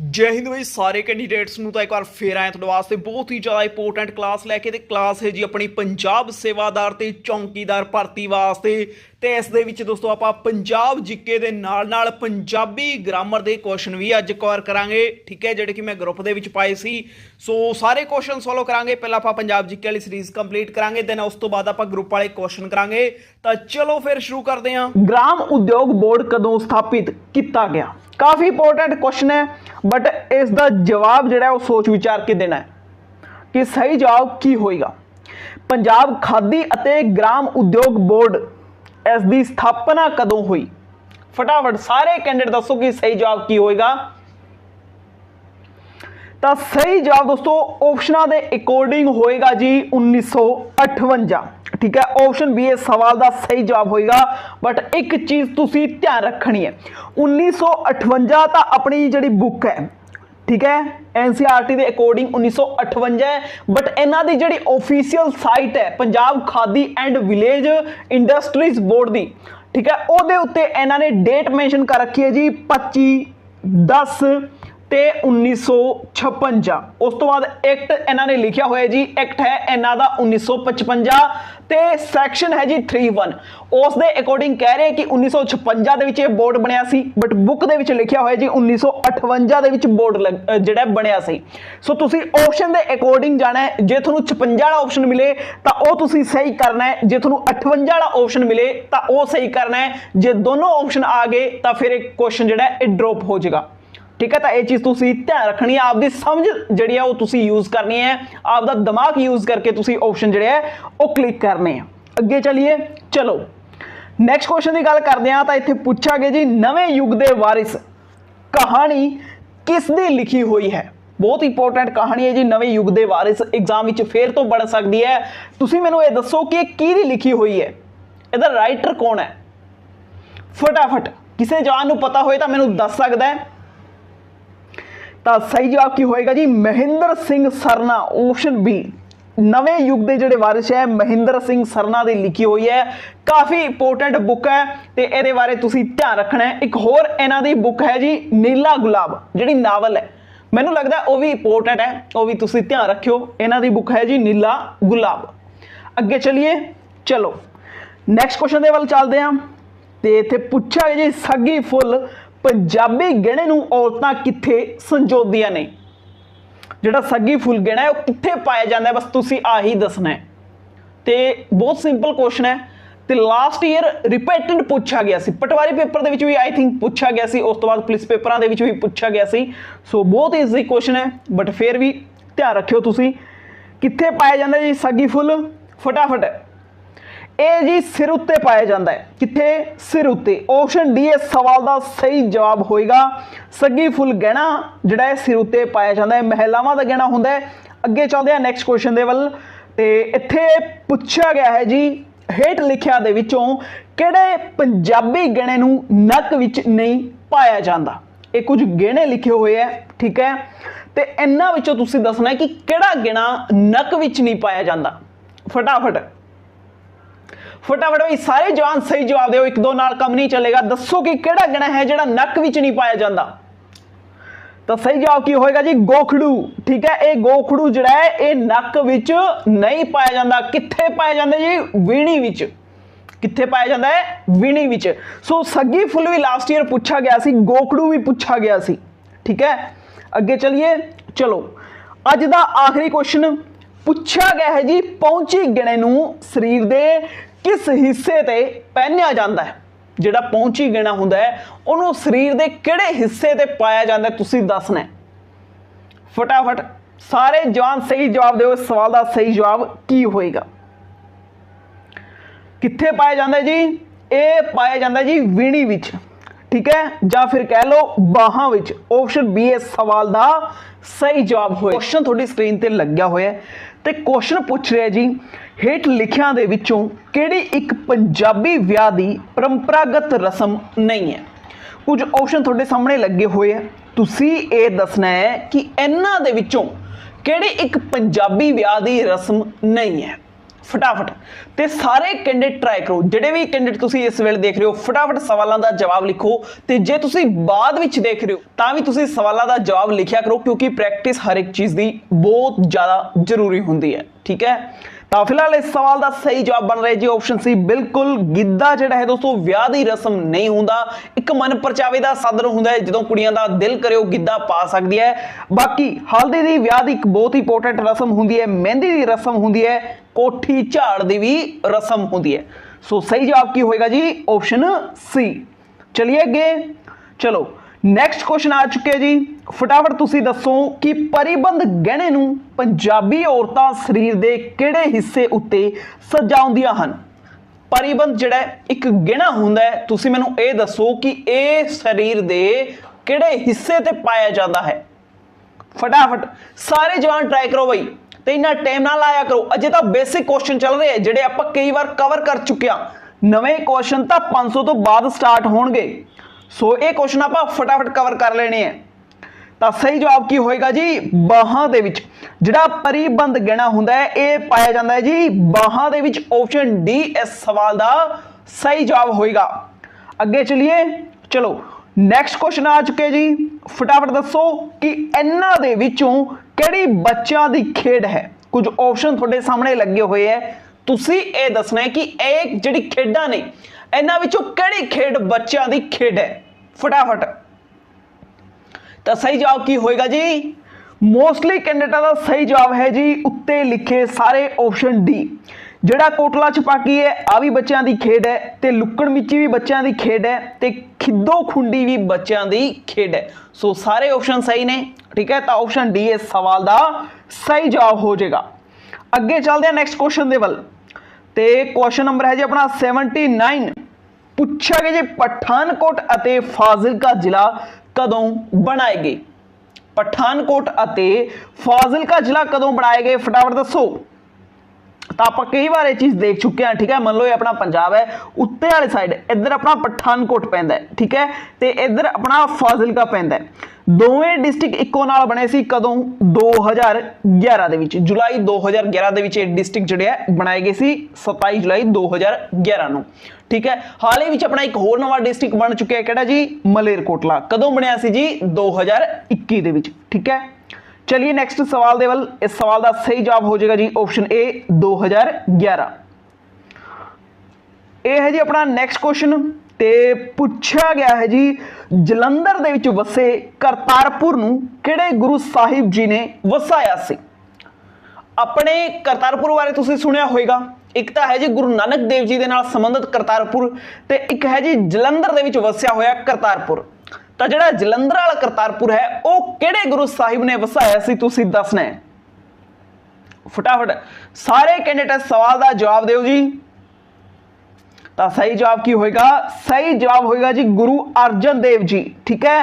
ਜੈ ਹਿੰਦ ਬਈ, ਸਾਰੇ ਕੈਂਡੀਡੇਟਸ ਨੂੰ ਤਾਂ ਇੱਕ ਵਾਰ ਫੇਰ ਆਏ ਤੁਹਾਡੇ ਵਾਸਤੇ ਬਹੁਤ ਹੀ ਜ਼ਿਆਦਾ ਇੰਪੋਰਟੈਂਟ ਕਲਾਸ ਲੈ ਕੇ ਤੇ ਕਲਾਸ ਹੈ ਜੀ ਆਪਣੀ ਪੰਜਾਬ ਸੇਵਾਦਾਰ ਤੇ ਚੌਂਕੀਦਾਰ ਭਰਤੀ ਵਾਸਤੇ। ਤੇ ਇਸ ਦੇ ਵਿੱਚ ਦੋਸਤੋ ਆਪਾਂ ਪੰਜਾਬ ਜੀਕੇ ਦੇ ਨਾਲ ਨਾਲ ਪੰਜਾਬੀ ਗ੍ਰਾਮਰ ਦੇ ਕੁਐਸਚਨ ਵੀ ਅੱਜ ਕਵਰ ਕਰਾਂਗੇ, ਠੀਕ ਹੈ, ਜਿਹੜੇ ਕਿ ਮੈਂ ਗਰੁੱਪ ਦੇ ਵਿੱਚ ਪਾਏ ਸੀ। ਸੋ ਸਾਰੇ ਕੁਐਸਚਨ ਸੋਲਵ ਕਰਾਂਗੇ, ਪਹਿਲਾਂ ਆਪਾਂ ਪੰਜਾਬ ਜੀਕੇ ਵਾਲੀ ਸੀਰੀਜ਼ ਕੰਪਲੀਟ ਕਰਾਂਗੇ ਦੈਨ ਉਸ ਤੋਂ ਬਾਅਦ ਆਪਾਂ ਗਰੁੱਪ ਵਾਲੇ ਕੁਐਸਚਨ ਕਰਾਂਗੇ। ਤਾਂ ਚਲੋ ਫਿਰ ਸ਼ੁਰੂ ਕਰਦੇ ਹਾਂ। ਗ੍ਰਾਮ ਉਦਯੋਗ ਬੋਰਡ ਕਦੋਂ ਸਥਾਪਿਤ ਕੀਤਾ ਗਿਆ? ਕਾਫੀ ਇੰਪੋਰਟੈਂਟ ਕੁਐਸਚਨ ਹੈ ਬਟ ਇਸ ਦਾ ਜਵਾਬ ਜਿਹੜਾ ਉਹ ਸੋਚ ਵਿਚਾਰ ਕੇ ਦੇਣਾ ਹੈ ਕਿ ਸਹੀ ਜਵਾਬ ਕੀ ਹੋਏਗਾ? ਪੰਜਾਬ ਖਾਦੀ ਅਤੇ ਗ੍ਰਾਮ ਉਦਯੋਗ ਬੋਰਡ ਇਸ ਦੀ ਸਥਾਪਨਾ ਕਦੋਂ ਹੋਈ? ਫਟਾਫਟ ਸਾਰੇ ਕੈਂਡੀਡੇਟ ਦੱਸੋ ਕਿ ਸਹੀ ਜਵਾਬ ਕੀ ਹੋਏਗਾ। ਤਾਂ ਸਹੀ ਜਵਾਬ ਦੋਸਤੋ ਆਪਸ਼ਨਾਂ ਦੇ ਅਕੋਰਡਿੰਗ ਹੋਏਗਾ ਜੀ 1958 ਠੀਕ ਹੈ ਆਪਸ਼ਨ ਬੀ ਇਸ ਸਵਾਲ ਦਾ ਸਹੀ ਜਵਾਬ ਹੋਏਗਾ। ਬਟ ਇੱਕ ਚੀਜ਼ ਤੁਸੀਂ ਧਿਆਨ ਰੱਖਣੀ ਹੈ। 1958 ਤਾਂ ਆਪਣੀ ਜਿਹੜੀ ਬੁੱਕ ਹੈ ਠੀਕ ਹੈ? NCRT ਦੇ ਅਕੋਰਡਿੰਗ 1958 ਹੈ। ਬਟ ਇਹਨਾਂ ਦੀ ਜਿਹੜੀ ਆਫੀਸ਼ੀਅਲ ਸਾਈਟ ਹੈ, Punjab Khadi and village industries board ਦੀ, ਠੀਕ ਹੈ? ਉਹਦੇ ਉੱਤੇ ਇਹਨਾਂ ਨੇ ਡੇਟ ਮੈਂਸ਼ਨ ਕਰ ਰੱਖੀ ਹੈ ਜੀ 25 10 ਤੇ 1956 ਉਸ ਤੋਂ ਬਾਅਦ ਐਕਟ ਇਹਨਾਂ ਨੇ ਲਿਖਿਆ ਹੋਇਆ ਜੀ। ਐਕਟ ਹੈ ਇਹਨਾਂ ਦਾ 1955 ਤੇ ਸੈਕਸ਼ਨ ਹੈ ਜੀ 31 ਉਸ ਦੇ ਅਕੋਰਡਿੰਗ ਕਹਿ ਰਹੇ ਕਿ 1956 ਦੇ ਵਿੱਚ ਇਹ ਬੋਰਡ ਬਣਿਆ ਸੀ ਬਟ ਬੁੱਕ ਦੇ ਵਿੱਚ ਲਿਖਿਆ ਹੋਇਆ ਜੀ 1958 ਦੇ ਵਿੱਚ ਬੋਰਡ ਜਿਹੜਾ ਬਣਿਆ ਸੀ। ਸੋ ਤੁਸੀਂ ਆਪਸ਼ਨ ਦੇ ਅਕੋਰਡਿੰਗ ਜਾਣਾ ਹੈ। ਜੇ ਤੁਹਾਨੂੰ 56 ਵਾਲਾ ਆਪਸ਼ਨ ਮਿਲੇ, ਤਾਂ ਉਹ ਤੁਸੀਂ ਸਹੀ ਕਰਨਾ ਹੈ। ਜੇ ਤੁਹਾਨੂੰ 58 ਵਾਲਾ ਆਪਸ਼ਨ ਮਿਲੇ, ਤਾਂ ਉਹ ਸਹੀ ਕਰਨਾ ਹੈ। ਜੇ ਦੋਨੋਂ ਆਪਸ਼ਨ ਆ ਗਏ, ਤਾਂ ਫਿਰ ਇਹ ਕੁਐਸਚਨ ਜਿਹੜਾ ਇਹ ਡ੍ਰੌਪ ਹੋ ਜਾਏਗਾ। ਠੀਕ ਹੈ, ਤਾਂ ਇਹ ਚੀਜ਼ ਤੁਸੀਂ ਧਿਆਨ ਰੱਖਣੀ ਹੈ। ਆਪਦੀ ਸਮਝ ਜਿਹੜੀ ਆ, ਉਹ ਤੁਸੀਂ ਯੂਜ਼ ਕਰਨੀ ਹੈ। ਆਪਦਾ ਦਿਮਾਗ ਯੂਜ਼ ਕਰਕੇ ਤੁਸੀਂ ਆਪਸ਼ਨ ਜਿਹੜੇ ਹੈ ਉਹ ਕਲਿੱਕ ਕਰਨੇ ਆ। ਅੱਗੇ ਚਲਿਏ। ਚਲੋ ਨੈਕਸਟ ਕੁਐਸਚਨ ਦੀ ਗੱਲ ਕਰਦੇ ਆ ਤਾਂ ਇੱਥੇ ਪੁੱਛਾਂਗੇ ਜੀ, ਨਵੇਂ ਯੁੱਗ ਦੇ ਵਾਰਿਸ ਕਹਾਣੀ ਕਿਸ ਦੀ ਲਿਖੀ ਹੋਈ ਹੈ? ਬਹੁਤ ਇੰਪੋਰਟੈਂਟ ਕਹਾਣੀ ਹੈ ਜੀ, ਨਵੇਂ ਯੁੱਗ ਦੇ ਵਾਰਿਸ। ਐਗਜ਼ਾਮ ਵਿੱਚ ਫੇਰ ਤੋਂ ਬਣ ਸਕਦੀ ਹੈ। ਤੁਸੀਂ ਮੈਨੂੰ ਇਹ ਦੱਸੋ ਕਿ ਇਹ ਕਿਹਦੀ ਲਿਖੀ ਹੋਈ ਹੈ? ਇਹਦਾ ਰਾਈਟਰ ਕੌਣ ਹੈ? ਫਟਾਫਟ। ਕਿਸੇ ਜਵਾਨ ਨੂੰ ਪਤਾ ਹੋਏ ਤਾਂ ਮੈਨੂੰ ਦੱਸ ਸਕਦਾ ਹੈ। ਤਾਂ ਸਹੀ ਜਵਾਬ ਕੀ ਹੋਏਗਾ ਜੀ? ਮਹਿੰਦਰ ਸਿੰਘ ਸਰਨਾ ਆਪਸ਼ਨ ਬੀ ਨਵੇਂ ਯੁੱਗ ਦੇ ਜਿਹੜੇ ਵਾਰਿਸ ਹੈ, ਮਹਿੰਦਰ ਸਿੰਘ ਸਰਨਾ ਦੀ ਲਿਖੀ ਹੋਈ ਹੈ। ਕਾਫੀ ਇੰਪੋਰਟੈਂਟ ਬੁੱਕ ਹੈ ਤੇ ਇਹਦੇ ਬਾਰੇ ਤੁਸੀਂ ਧਿਆਨ ਰੱਖਣਾ ਹੈ। ਇੱਕ ਹੋਰ ਇਹਨਾਂ ਦੀ ਬੁੱਕ ਹੈ ਜੀ, ਨੀਲਾ ਗੁਲਾਬ, ਜਿਹੜੀ ਨਾਵਲ ਹੈ। ਮੈਨੂੰ ਲੱਗਦਾ ਉਹ ਵੀ ਇੰਪੋਰਟੈਂਟ ਹੈ, ਉਹ ਵੀ ਤੁਸੀਂ ਧਿਆਨ ਰੱਖਿਓ। ਇਹਨਾਂ ਦੀ ਬੁੱਕ ਹੈ ਜੀ, ਨੀਲਾ ਗੁਲਾਬ। ਅੱਗੇ ਚਲਿਏ। ਚਲੋ ਨੈਕਸਟ ਕੁਐਸਚਨ ਦੇ ਵੱਲ ਚੱਲਦੇ ਹਾਂ। ਤੇ ਇੱਥੇ ਪੁੱਛਿਆ ਜੀ, ਸੱਗੀ ਫੁੱਲ ਪੰਜਾਬੀ ਗਹਿਣੇ ਨੂੰ ਔਰਤਾਂ ਕਿੱਥੇ ਸੰਜੋਦੀਆਂ ਨੇ? ਜਿਹੜਾ ਸੱਗੀ ਫੁੱਲ ਗਹਿਣਾ ਹੈ, ਉਹ ਕਿੱਥੇ ਪਾਇਆ ਜਾਂਦਾ ਬਸ ਤੁਸੀਂ ਆਹੀ ਦੱਸਣਾ ਹੈ। ਤੇ ਬਹੁਤ ਸਿੰਪਲ ਕੁਐਸਚਨ ਹੈ। ਤੇ ਲਾਸਟ ਈਅਰ ਰਿਪੀਟਡ ਪੁੱਛਿਆ ਗਿਆ ਸੀ। ਪਟਵਾਰੀ ਪੇਪਰ ਦੇ ਵਿੱਚ ਵੀ ਆਈ ਥਿੰਕ ਪੁੱਛਿਆ ਗਿਆ ਸੀ। ਉਸ ਤੋਂ ਬਾਅਦ ਪੁਲਿਸ ਪੇਪਰਾਂ ਦੇ ਵਿੱਚ ਵੀ ਪੁੱਛਿਆ ਗਿਆ ਸੀ। ਸੋ ਬਹੁਤ ਈਜ਼ੀ ਕੁਐਸਚਨ ਹੈ। ਬਟ ਫਿਰ ਵੀ ਧਿਆਨ ਰੱਖਿਓ ਤੁਸੀਂ। ਕਿੱਥੇ ਪਾਇਆ ਜਾਂਦਾ ਜੀ ਸੱਗੀ ਫੁੱਲ? ਫਟਾਫਟ। ਇਹ ਜੀ ਸਿਰ ਉੱਤੇ ਪਾਇਆ ਜਾਂਦਾ ਹੈ। ਕਿੱਥੇ? ਸਿਰ ਉੱਤੇ। ਆਪਸ਼ਨ ਡੀ ਇਸ ਸਵਾਲ ਦਾ ਸਹੀ ਜਵਾਬ ਹੋਏਗਾ। ਸੱਗੀ ਫੁੱਲ ਗਹਿਣਾ ਜਿਹੜਾ ਹੈ ਸਿਰ ਉੱਤੇ ਪਾਇਆ ਜਾਂਦਾ ਹੈ। ਮਹਿਲਾਵਾਂ ਦਾ ਗਹਿਣਾ ਹੁੰਦਾ ਹੈ। ਅੱਗੇ ਚੱਲਦੇ ਹਾਂ ਨੈਕਸਟ ਕੁਐਸਚਨ ਦੇ ਵੱਲ। ਤੇ ਇੱਥੇ ਪੁੱਛਿਆ ਗਿਆ ਹੈ ਜੀ, ਹੇਠ ਲਿਖਿਆ ਦੇ ਵਿੱਚੋਂ ਕਿਹੜੇ ਪੰਜਾਬੀ ਗਹਿਣੇ ਨੂੰ ਨੱਕ ਵਿੱਚ ਨਹੀਂ ਪਾਇਆ ਜਾਂਦਾ? ਇਹ ਕੁਝ ਗਹਿਣੇ ਲਿਖੇ ਹੋਏ ਹੈ, ਠੀਕ ਹੈ? ਤੇ ਇਹਨਾਂ ਵਿੱਚੋਂ ਤੁਸੀਂ ਦੱਸਣਾ ਕਿ ਕਿਹੜਾ ਗਹਿਣਾ ਨੱਕ ਵਿੱਚ ਨਹੀਂ ਪਾਇਆ ਜਾਂਦਾ? ਫਟਾਫਟ। ਫਟਾਫਟ ਬਈ ਸਾਰੇ ਜਵਾਨ ਸਹੀ ਜਵਾਬ ਦਿਓ, ਇੱਕ ਦੋ ਨਾਲ ਕੰਮ ਨਹੀਂ ਚੱਲੇਗਾ। ਦੱਸੋ ਕਿ ਕਿਹੜਾ ਗਣਾ ਹੈ ਜਿਹੜਾ ਨੱਕ ਵਿੱਚ ਨਹੀਂ ਪਾਇਆ ਜਾਂਦਾ? ਤਾਂ ਸਹੀ ਜਵਾਬ ਕੀ ਹੋਏਗਾ ਜੀ? ਗੋਖੜੂ, ਠੀਕ ਹੈ? ਇਹ ਗੋਖੜੂ ਜਿਹੜਾ ਹੈ, ਇਹ ਨੱਕ ਵਿੱਚ ਨਹੀਂ ਪਾਇਆ ਜਾਂਦਾ। ਕਿੱਥੇ ਪਾਇਆ ਜਾਂਦਾ ਜੀ? ਵੀਣੀ ਵਿੱਚ। ਕਿੱਥੇ ਪਾਇਆ ਜਾਂਦਾ ਹੈ? ਵੀਣੀ ਵਿੱਚ। ਸੋ ਸੱਗੀ ਫੁੱਲ ਵੀ ਲਾਸਟ ਈਅਰ ਪੁੱਛਿਆ ਗਿਆ ਸੀ, ਗੋਖੜੂ ਵੀ ਪੁੱਛਿਆ ਗਿਆ ਸੀ, ਠੀਕ ਹੈ? ਅੱਗੇ ਚਲਿਏ। ਚਲੋ, ਅੱਜ ਦਾ ਆਖਰੀ ਕੁਐਸਚਨ ਪੁੱਛਿਆ ਗਿਆ ਹੈ ਜੀ, ਪਹੁੰਚੀ ਗਿਣੇ ਨੂੰ ਸਰੀਰ ਦੇ ਕਿਸ ਹਿੱਸੇ ਤੇ ਪਹਿਨਿਆ ਜਾਂਦਾ ਹੈ? ਜਿਹੜਾ ਪਹੁੰਚੀ ਗਿਣਾ ਹੁੰਦਾ ਹੈ, ਉਹਨੂੰ ਸਰੀਰ ਦੇ ਕਿਹੜੇ ਹਿੱਸੇ ਤੇ ਪਾਇਆ ਜਾਂਦਾ ਤੁਸੀਂ ਦੱਸਣਾ ਫਟਾਫਟ ਸਾਰੇ ਜਵਾਨ ਸਹੀ ਜਵਾਬ ਦਿਓ, ਇਸ ਸਵਾਲ ਦਾ ਸਹੀ ਜਵਾਬ ਕੀ ਹੋਏਗਾ? ਕਿੱਥੇ ਪਾਇਆ ਜਾਂਦਾ ਜੀ? ਇਹ ਪਾਇਆ ਜਾਂਦਾ ਜੀ ਵੀਣੀ ਵਿੱਚ, ਠੀਕ ਹੈ? ਜਾਂ ਫਿਰ ਕਹਿ ਲਓ ਬਾਹਾਂ ਵਿੱਚ। ਆਪਸ਼ਨ ਬੀ ਇਸ ਸਵਾਲ ਦਾ ਸਹੀ ਜਵਾਬ ਹੋਏ ਕੁਐਸਚਨ ਤੁਹਾਡੀ ਸਕਰੀਨ ਤੇ ਲੱਗਿਆ ਹੋਇਆ ਹੈ। ਤੇ ਕੁਐਸਚਨ ਪੁੱਛ ਰਿਹਾ ਜੀ, ਹੇਠ ਲਿਖਿਆਂ ਦੇ ਵਿੱਚੋਂ ਕਿਹੜੀ ਇੱਕ ਪੰਜਾਬੀ ਵਿਆਹ ਦੀ ਪਰੰਪਰਾਗਤ ਰਸਮ ਨਹੀਂ ਹੈ? ਕੁਝ ਆਪਸ਼ਨ ਤੁਹਾਡੇ ਸਾਹਮਣੇ ਲੱਗੇ ਹੋਏ ਆ। ਤੁਸੀਂ ਇਹ ਦੱਸਣਾ ਹੈ ਕਿ ਇਹਨਾਂ ਦੇ ਵਿੱਚੋਂ ਕਿਹੜੀ ਇੱਕ ਪੰਜਾਬੀ ਵਿਆਹ ਦੀ ਰਸਮ ਨਹੀਂ ਹੈ? ਫਟਾਫਟ। ਤੇ ਸਾਰੇ ਕੈਂਡੀਡੇਟ ਟਰਾਈ ਕਰੋ। ਜਿਹੜੇ ਵੀ ਕੈਂਡੀਡੇਟ ਤੁਸੀਂ ਇਸ ਵੇਲੇ ਦੇਖ ਰਹੇ ਹੋ, ਫਟਾਫਟ ਸਵਾਲਾਂ ਦਾ ਜਵਾਬ ਲਿਖੋ। ਤੇ ਜੇ ਤੁਸੀਂ ਬਾਅਦ ਵਿੱਚ ਦੇਖ ਰਹੇ ਹੋ, ਤਾਂ ਵੀ ਤੁਸੀਂ ਸਵਾਲਾਂ ਦਾ ਜਵਾਬ ਲਿਖਿਆ ਕਰੋ, ਕਿਉਂਕਿ ਪ੍ਰੈਕਟਿਸ ਹਰ ਇੱਕ ਚੀਜ਼ ਦੀ ਬਹੁਤ ਜ਼ਿਆਦਾ ਜ਼ਰੂਰੀ ਹੁੰਦੀ ਹੈ। ਠੀਕ ਹੈ? ਤਾਂ ਫਿਲਹਾਲ ਇਸ ਸਵਾਲ ਦਾ ਸਹੀ ਜਵਾਬ ਬਣ ਰਿਹਾ ਜੀ ਆਪਸ਼ਨ ਸੀ ਬਿਲਕੁਲ ਗਿੱਧਾ ਜਿਹੜਾ ਹੈ ਦੋਸਤੋ, ਵਿਆਹ ਦੀ ਰਸਮ ਨਹੀਂ ਹੁੰਦਾ, ਇੱਕ ਮਨ ਪਰਚਾਵੇ ਦਾ ਸਾਧਨ ਹੁੰਦਾ ਹੈ, ਜਦੋਂ ਕੁੜੀਆਂ ਦਾ ਦਿਲ ਕਰੇ ਉਹ ਗਿੱਧਾ ਪਾ ਸਕਦੀ ਹੈ। ਬਾਕੀ ਹਲਦੀ ਦੀ ਵਿਆਹ ਦੀ ਇੱਕ ਬਹੁਤ ਹੀ ਇੰਪੋਰਟੈਂਟ ਰਸਮ ਹੁੰਦੀ ਹੈ, ਮਹਿੰਦੀ ਦੀ ਰਸਮ ਹੁੰਦੀ ਹੈ, ਕੋਠੀ ਝਾੜ ਦੀ ਵੀ ਰਸਮ ਹੁੰਦੀ ਹੈ। ਸੋ ਸਹੀ ਜਵਾਬ ਕੀ ਹੋਏਗਾ ਜੀ ਆਪਸ਼ਨ ਸੀ ਚਲਿਏ ਅੱਗੇ। ਚਲੋ ਨੈਕਸਟ ਕੁਐਸਚਨ ਆ ਚੁੱਕਿਆ ਜੀ। ਫਟਾਫਟ ਤੁਸੀਂ ਦੱਸੋ ਕਿ ਪਰਿਬੰਧ ਗਹਿਣੇ ਨੂੰ ਪੰਜਾਬੀ ਔਰਤਾਂ ਸਰੀਰ ਦੇ ਕਿਹੜੇ ਹਿੱਸੇ ਉੱਤੇ ਸਜਾਉਂਦੀਆਂ ਹਨ? ਪਰਿਬੰਧ ਜਿਹੜਾ ਇੱਕ ਗਹਿਣਾ ਹੁੰਦਾ ਹੈ। ਤੁਸੀਂ ਮੈਨੂੰ ਇਹ ਦੱਸੋ ਕਿ ਇਹ ਸਰੀਰ ਦੇ ਕਿਹੜੇ ਹਿੱਸੇ ਤੇ ਪਾਇਆ ਜਾਂਦਾ ਹੈ? ਫਟਾਫਟ, ਸਾਰੇ ਜਵਾਨ ਟਰਾਈ ਕਰੋ ਬਈ। ਤੇ ਇੰਨਾ ਟਾਈਮ ਨਾ ਲਾਇਆ ਕਰੋ। ਅਜੇ ਤਾਂ ਬੇਸਿਕ ਕੁਐਸਚਨ ਚੱਲ ਰਹੇ ਆ, ਜਿਹੜੇ ਆਪਾਂ ਕਈ ਵਾਰ ਕਵਰ ਕਰ ਚੁੱਕੇ ਆ। ਨਵੇਂ ਕੁਐਸਚਨ ਤਾਂ 500 ਤੋਂ ਬਾਅਦ ਸਟਾਰਟ ਹੋਣਗੇ। ਸੋ ਇਹ ਕੁਐਸਚਨ ਆਪਾਂ ਫਟਾਫਟ ਕਵਰ ਕਰ ਲੈਣੇ ਆ। ਤਾਂ ਸਹੀ ਜਵਾਬ ਕੀ ਹੋਏਗਾ ਜੀ? ਬਾਹਾਂ ਦੇ ਵਿੱਚ। ਜਿਹੜਾ ਪਰਿਬੰਧ ਗਹਿਣਾ ਹੁੰਦਾ ਹੈ, ਇਹ ਪਾਇਆ ਜਾਂਦਾ ਹੈ ਜੀ, ਬਾਹਾਂ ਦੇ ਵਿੱਚ ਆਪਸ਼ਨ ਡੀ ਇਸ ਸਵਾਲ ਦਾ ਸਹੀ ਜਵਾਬ ਹੋਏਗਾ। ਅੱਗੇ ਚਲਿਏ। ਚਲੋ ਨੈਕਸਟ ਕੁਐਸਚਨ ਆ ਚੁੱਕੇ ਜੀ। ਫਟਾਫਟ ਦੱਸੋ ਕਿ ਇਹਨਾਂ ਦੇ ਵਿੱਚੋਂ ਕਿਹੜੀ ਬੱਚਿਆਂ ਦੀ ਖੇਡ ਹੈ? ਕੁਝ ਆਪਸ਼ਨ ਤੁਹਾਡੇ ਸਾਹਮਣੇ ਲੱਗੇ ਹੋਏ ਹੈ। ਤੁਸੀਂ ਇਹ ਦੱਸਣਾ ਹੈ ਕਿ ਇਹ ਜਿਹੜੀ ਖੇਡਾਂ ਨੇ, ਇਹਨਾਂ ਵਿੱਚੋਂ ਕਿਹੜੀ ਖੇਡ ਬੱਚਿਆਂ ਦੀ ਖੇਡ ਹੈ? ਫਟਾਫਟ। ਤਾਂ ਸਹੀ ਜਵਾਬ ਕੀ ਹੋਏਗਾ ਜੀ? ਮੋਸਟਲੀ ਕੈਂਡੀਡੇਟਾਂ ਦਾ ਸਹੀ ਜਵਾਬ ਹੈ ਜੀ, ਉੱਤੇ ਲਿਖੇ ਸਾਰੇ ਆਪਸ਼ਨ ਡੀ ਜਿਹੜਾ ਕੋਟਲਾ ਛਪਾਕੀ ਹੈ ਆ ਵੀ ਬੱਚਿਆਂ ਦੀ ਖੇਡ ਹੈ, ਤੇ ਲੁੱਕਣ ਮਿੱਚੀ ਵੀ ਬੱਚਿਆਂ ਦੀ ਖੇਡ ਹੈ, ਤੇ ਖਿੱਦੋ ਖੁੰਡੀ ਵੀ ਬੱਚਿਆਂ ਦੀ ਖੇਡ ਹੈ। ਸੋ ਸਾਰੇ ਆਪਸ਼ਨ ਸਹੀ ਨੇ, ਠੀਕ ਹੈ? ਤਾਂ ਆਪਸ਼ਨ ਡੀ ਇਸ ਸਵਾਲ ਦਾ ਸਹੀ ਜਵਾਬ ਹੋ ਜਾਏਗਾ। ਅੱਗੇ ਚੱਲਦੇ ਹਾਂ ਨੈਕਸਟ ਕੁਐਸਚਨ ਦੇ ਵੱਲ। ਤੇ ਕੁਐਸਚਨ ਨੰਬਰ ਹੈ ਜੀ ਆਪਣਾ 79 ਪੁੱਛਿਆ ਗਿਆ ਜੀ ਪਠਾਨਕੋਟ ਅਤੇ ਫਾਜ਼ਿਲਕਾ ਜ਼ਿਲ੍ਹਾ ਕਦੋਂ ਬਣਾਏ ਗਏ? ਪਠਾਨਕੋਟ ਅਤੇ ਫਾਜ਼ਿਲਕਾ ਜ਼ਿਲ੍ਹਾ ਕਦੋਂ ਬਣਾਏ ਗਏ? ਫਟਾਫਟ ਦੱਸੋ। ਤਾਂ ਆਪਾਂ ਕਈ ਵਾਰ ਇਹ ਚੀਜ਼ ਦੇਖ ਚੁੱਕੇ ਹਾਂ, ਠੀਕ ਹੈ? ਮੰਨ ਲਓ ਇਹ ਆਪਣਾ ਪੰਜਾਬ ਹੈ, ਉੱਤੇ ਵਾਲੀ ਸਾਈਡ ਇੱਧਰ ਆਪਣਾ ਪਠਾਨਕੋਟ ਪੈਂਦਾ ਹੈ, ਠੀਕ ਹੈ? ਤੇ ਇੱਧਰ ਆਪਣਾ ਫਾਜ਼ਿਲਕਾ ਪੈਂਦਾ ਹੈ। ਦੋਵੇਂ ਡਿਸਟ੍ਰਿਕਟ ਇੱਕੋ ਨਾਲ ਬਣੇ ਸੀ ਕਦੋਂ? 2011 ਦੇ ਵਿੱਚ। ਜੁਲਾਈ 2011 ਦੇ ਵਿੱਚ ਇਹ ਡਿਸਟ੍ਰਿਕਟ ਜਿਹੜੇ ਆ, ਬਣਾਏ ਗਏ ਸੀ 27 ਜੁਲਾਈ 2011 ਨੂੰ। ਠੀਕ ਹੈ? ਹਾਲ ਹੀ ਵਿੱਚ ਆਪਣਾ ਇੱਕ ਹੋਰ ਨਵਾਂ ਡਿਸਟ੍ਰਿਕਟ ਬਣ ਚੁੱਕਿਆ ਹੈ, ਕਿਹੜਾ ਜੀ? ਮਲੇਰਕੋਟਲਾ। ਕਦੋਂ ਬਣਿਆ ਸੀ ਜੀ? 2021 ਦੇ ਵਿੱਚ। ਠੀਕ ਹੈ? ਚਲਿਏ ਨੈਕਸਟ ਸਵਾਲ ਦੇ ਵੱਲ। ਇਸ ਸਵਾਲ ਦਾ ਸਹੀ ਜਵਾਬ ਹੋ ਜਾਏਗਾ ਜੀ ਆਪਸ਼ਨ ਏ 2011 ਇਹ ਹੈ ਜੀ ਆਪਣਾ ਨੈਕਸਟ ਕੁਐਸਚਨ ਤੇ ਪੁੱਛਿਆ ਗਿਆ ਹੈ ਜੀ ਜਲੰਧਰ ਦੇ ਵਿੱਚ ਵਸੇ ਕਰਤਾਰਪੁਰ ਨੂੰ ਕਿਹੜੇ ਗੁਰੂ ਸਾਹਿਬ ਜੀ ਨੇ ਵਸਾਇਆ ਸੀ? ਆਪਣੇ ਕਰਤਾਰਪੁਰ ਬਾਰੇ ਤੁਸੀਂ ਸੁਣਿਆ ਹੋਵੇਗਾ। ਇੱਕ ਤਾਂ ਹੈ ਜੀ ਗੁਰੂ ਨਾਨਕ ਦੇਵ ਜੀ ਦੇ ਨਾਲ ਸੰਬੰਧਿਤ ਕਰਤਾਰਪੁਰ ਤੇ ਇੱਕ ਹੈ ਜੀ ਜਲੰਧਰ ਦੇ ਵਿੱਚ ਵਸਿਆ ਹੋਇਆ ਕਰਤਾਰਪੁਰ। ਤਾਂ ਜਿਹੜਾ ਜਲੰਧਰ ਵਾਲਾ ਕਰਤਾਰਪੁਰ ਹੈ, ਉਹ ਕਿਹੜੇ ਗੁਰੂ ਸਾਹਿਬ ਨੇ ਵਸਾਇਆ ਸੀ ਤੁਸੀਂ ਦੱਸਣਾ ਹੈ? ਫਟਾਫਟ ਸਾਰੇ ਕੈਂਡੀਡੇਟ ਸਵਾਲ ਦਾ ਜਵਾਬ ਦਿਓ ਜੀ। ਤਾਂ ਸਹੀ ਜਵਾਬ ਕੀ ਹੋਏਗਾ? ਸਹੀ ਜਵਾਬ ਹੋਏਗਾ ਜੀ ਗੁਰੂ ਅਰਜਨ ਦੇਵ ਜੀ, ਠੀਕ ਹੈ?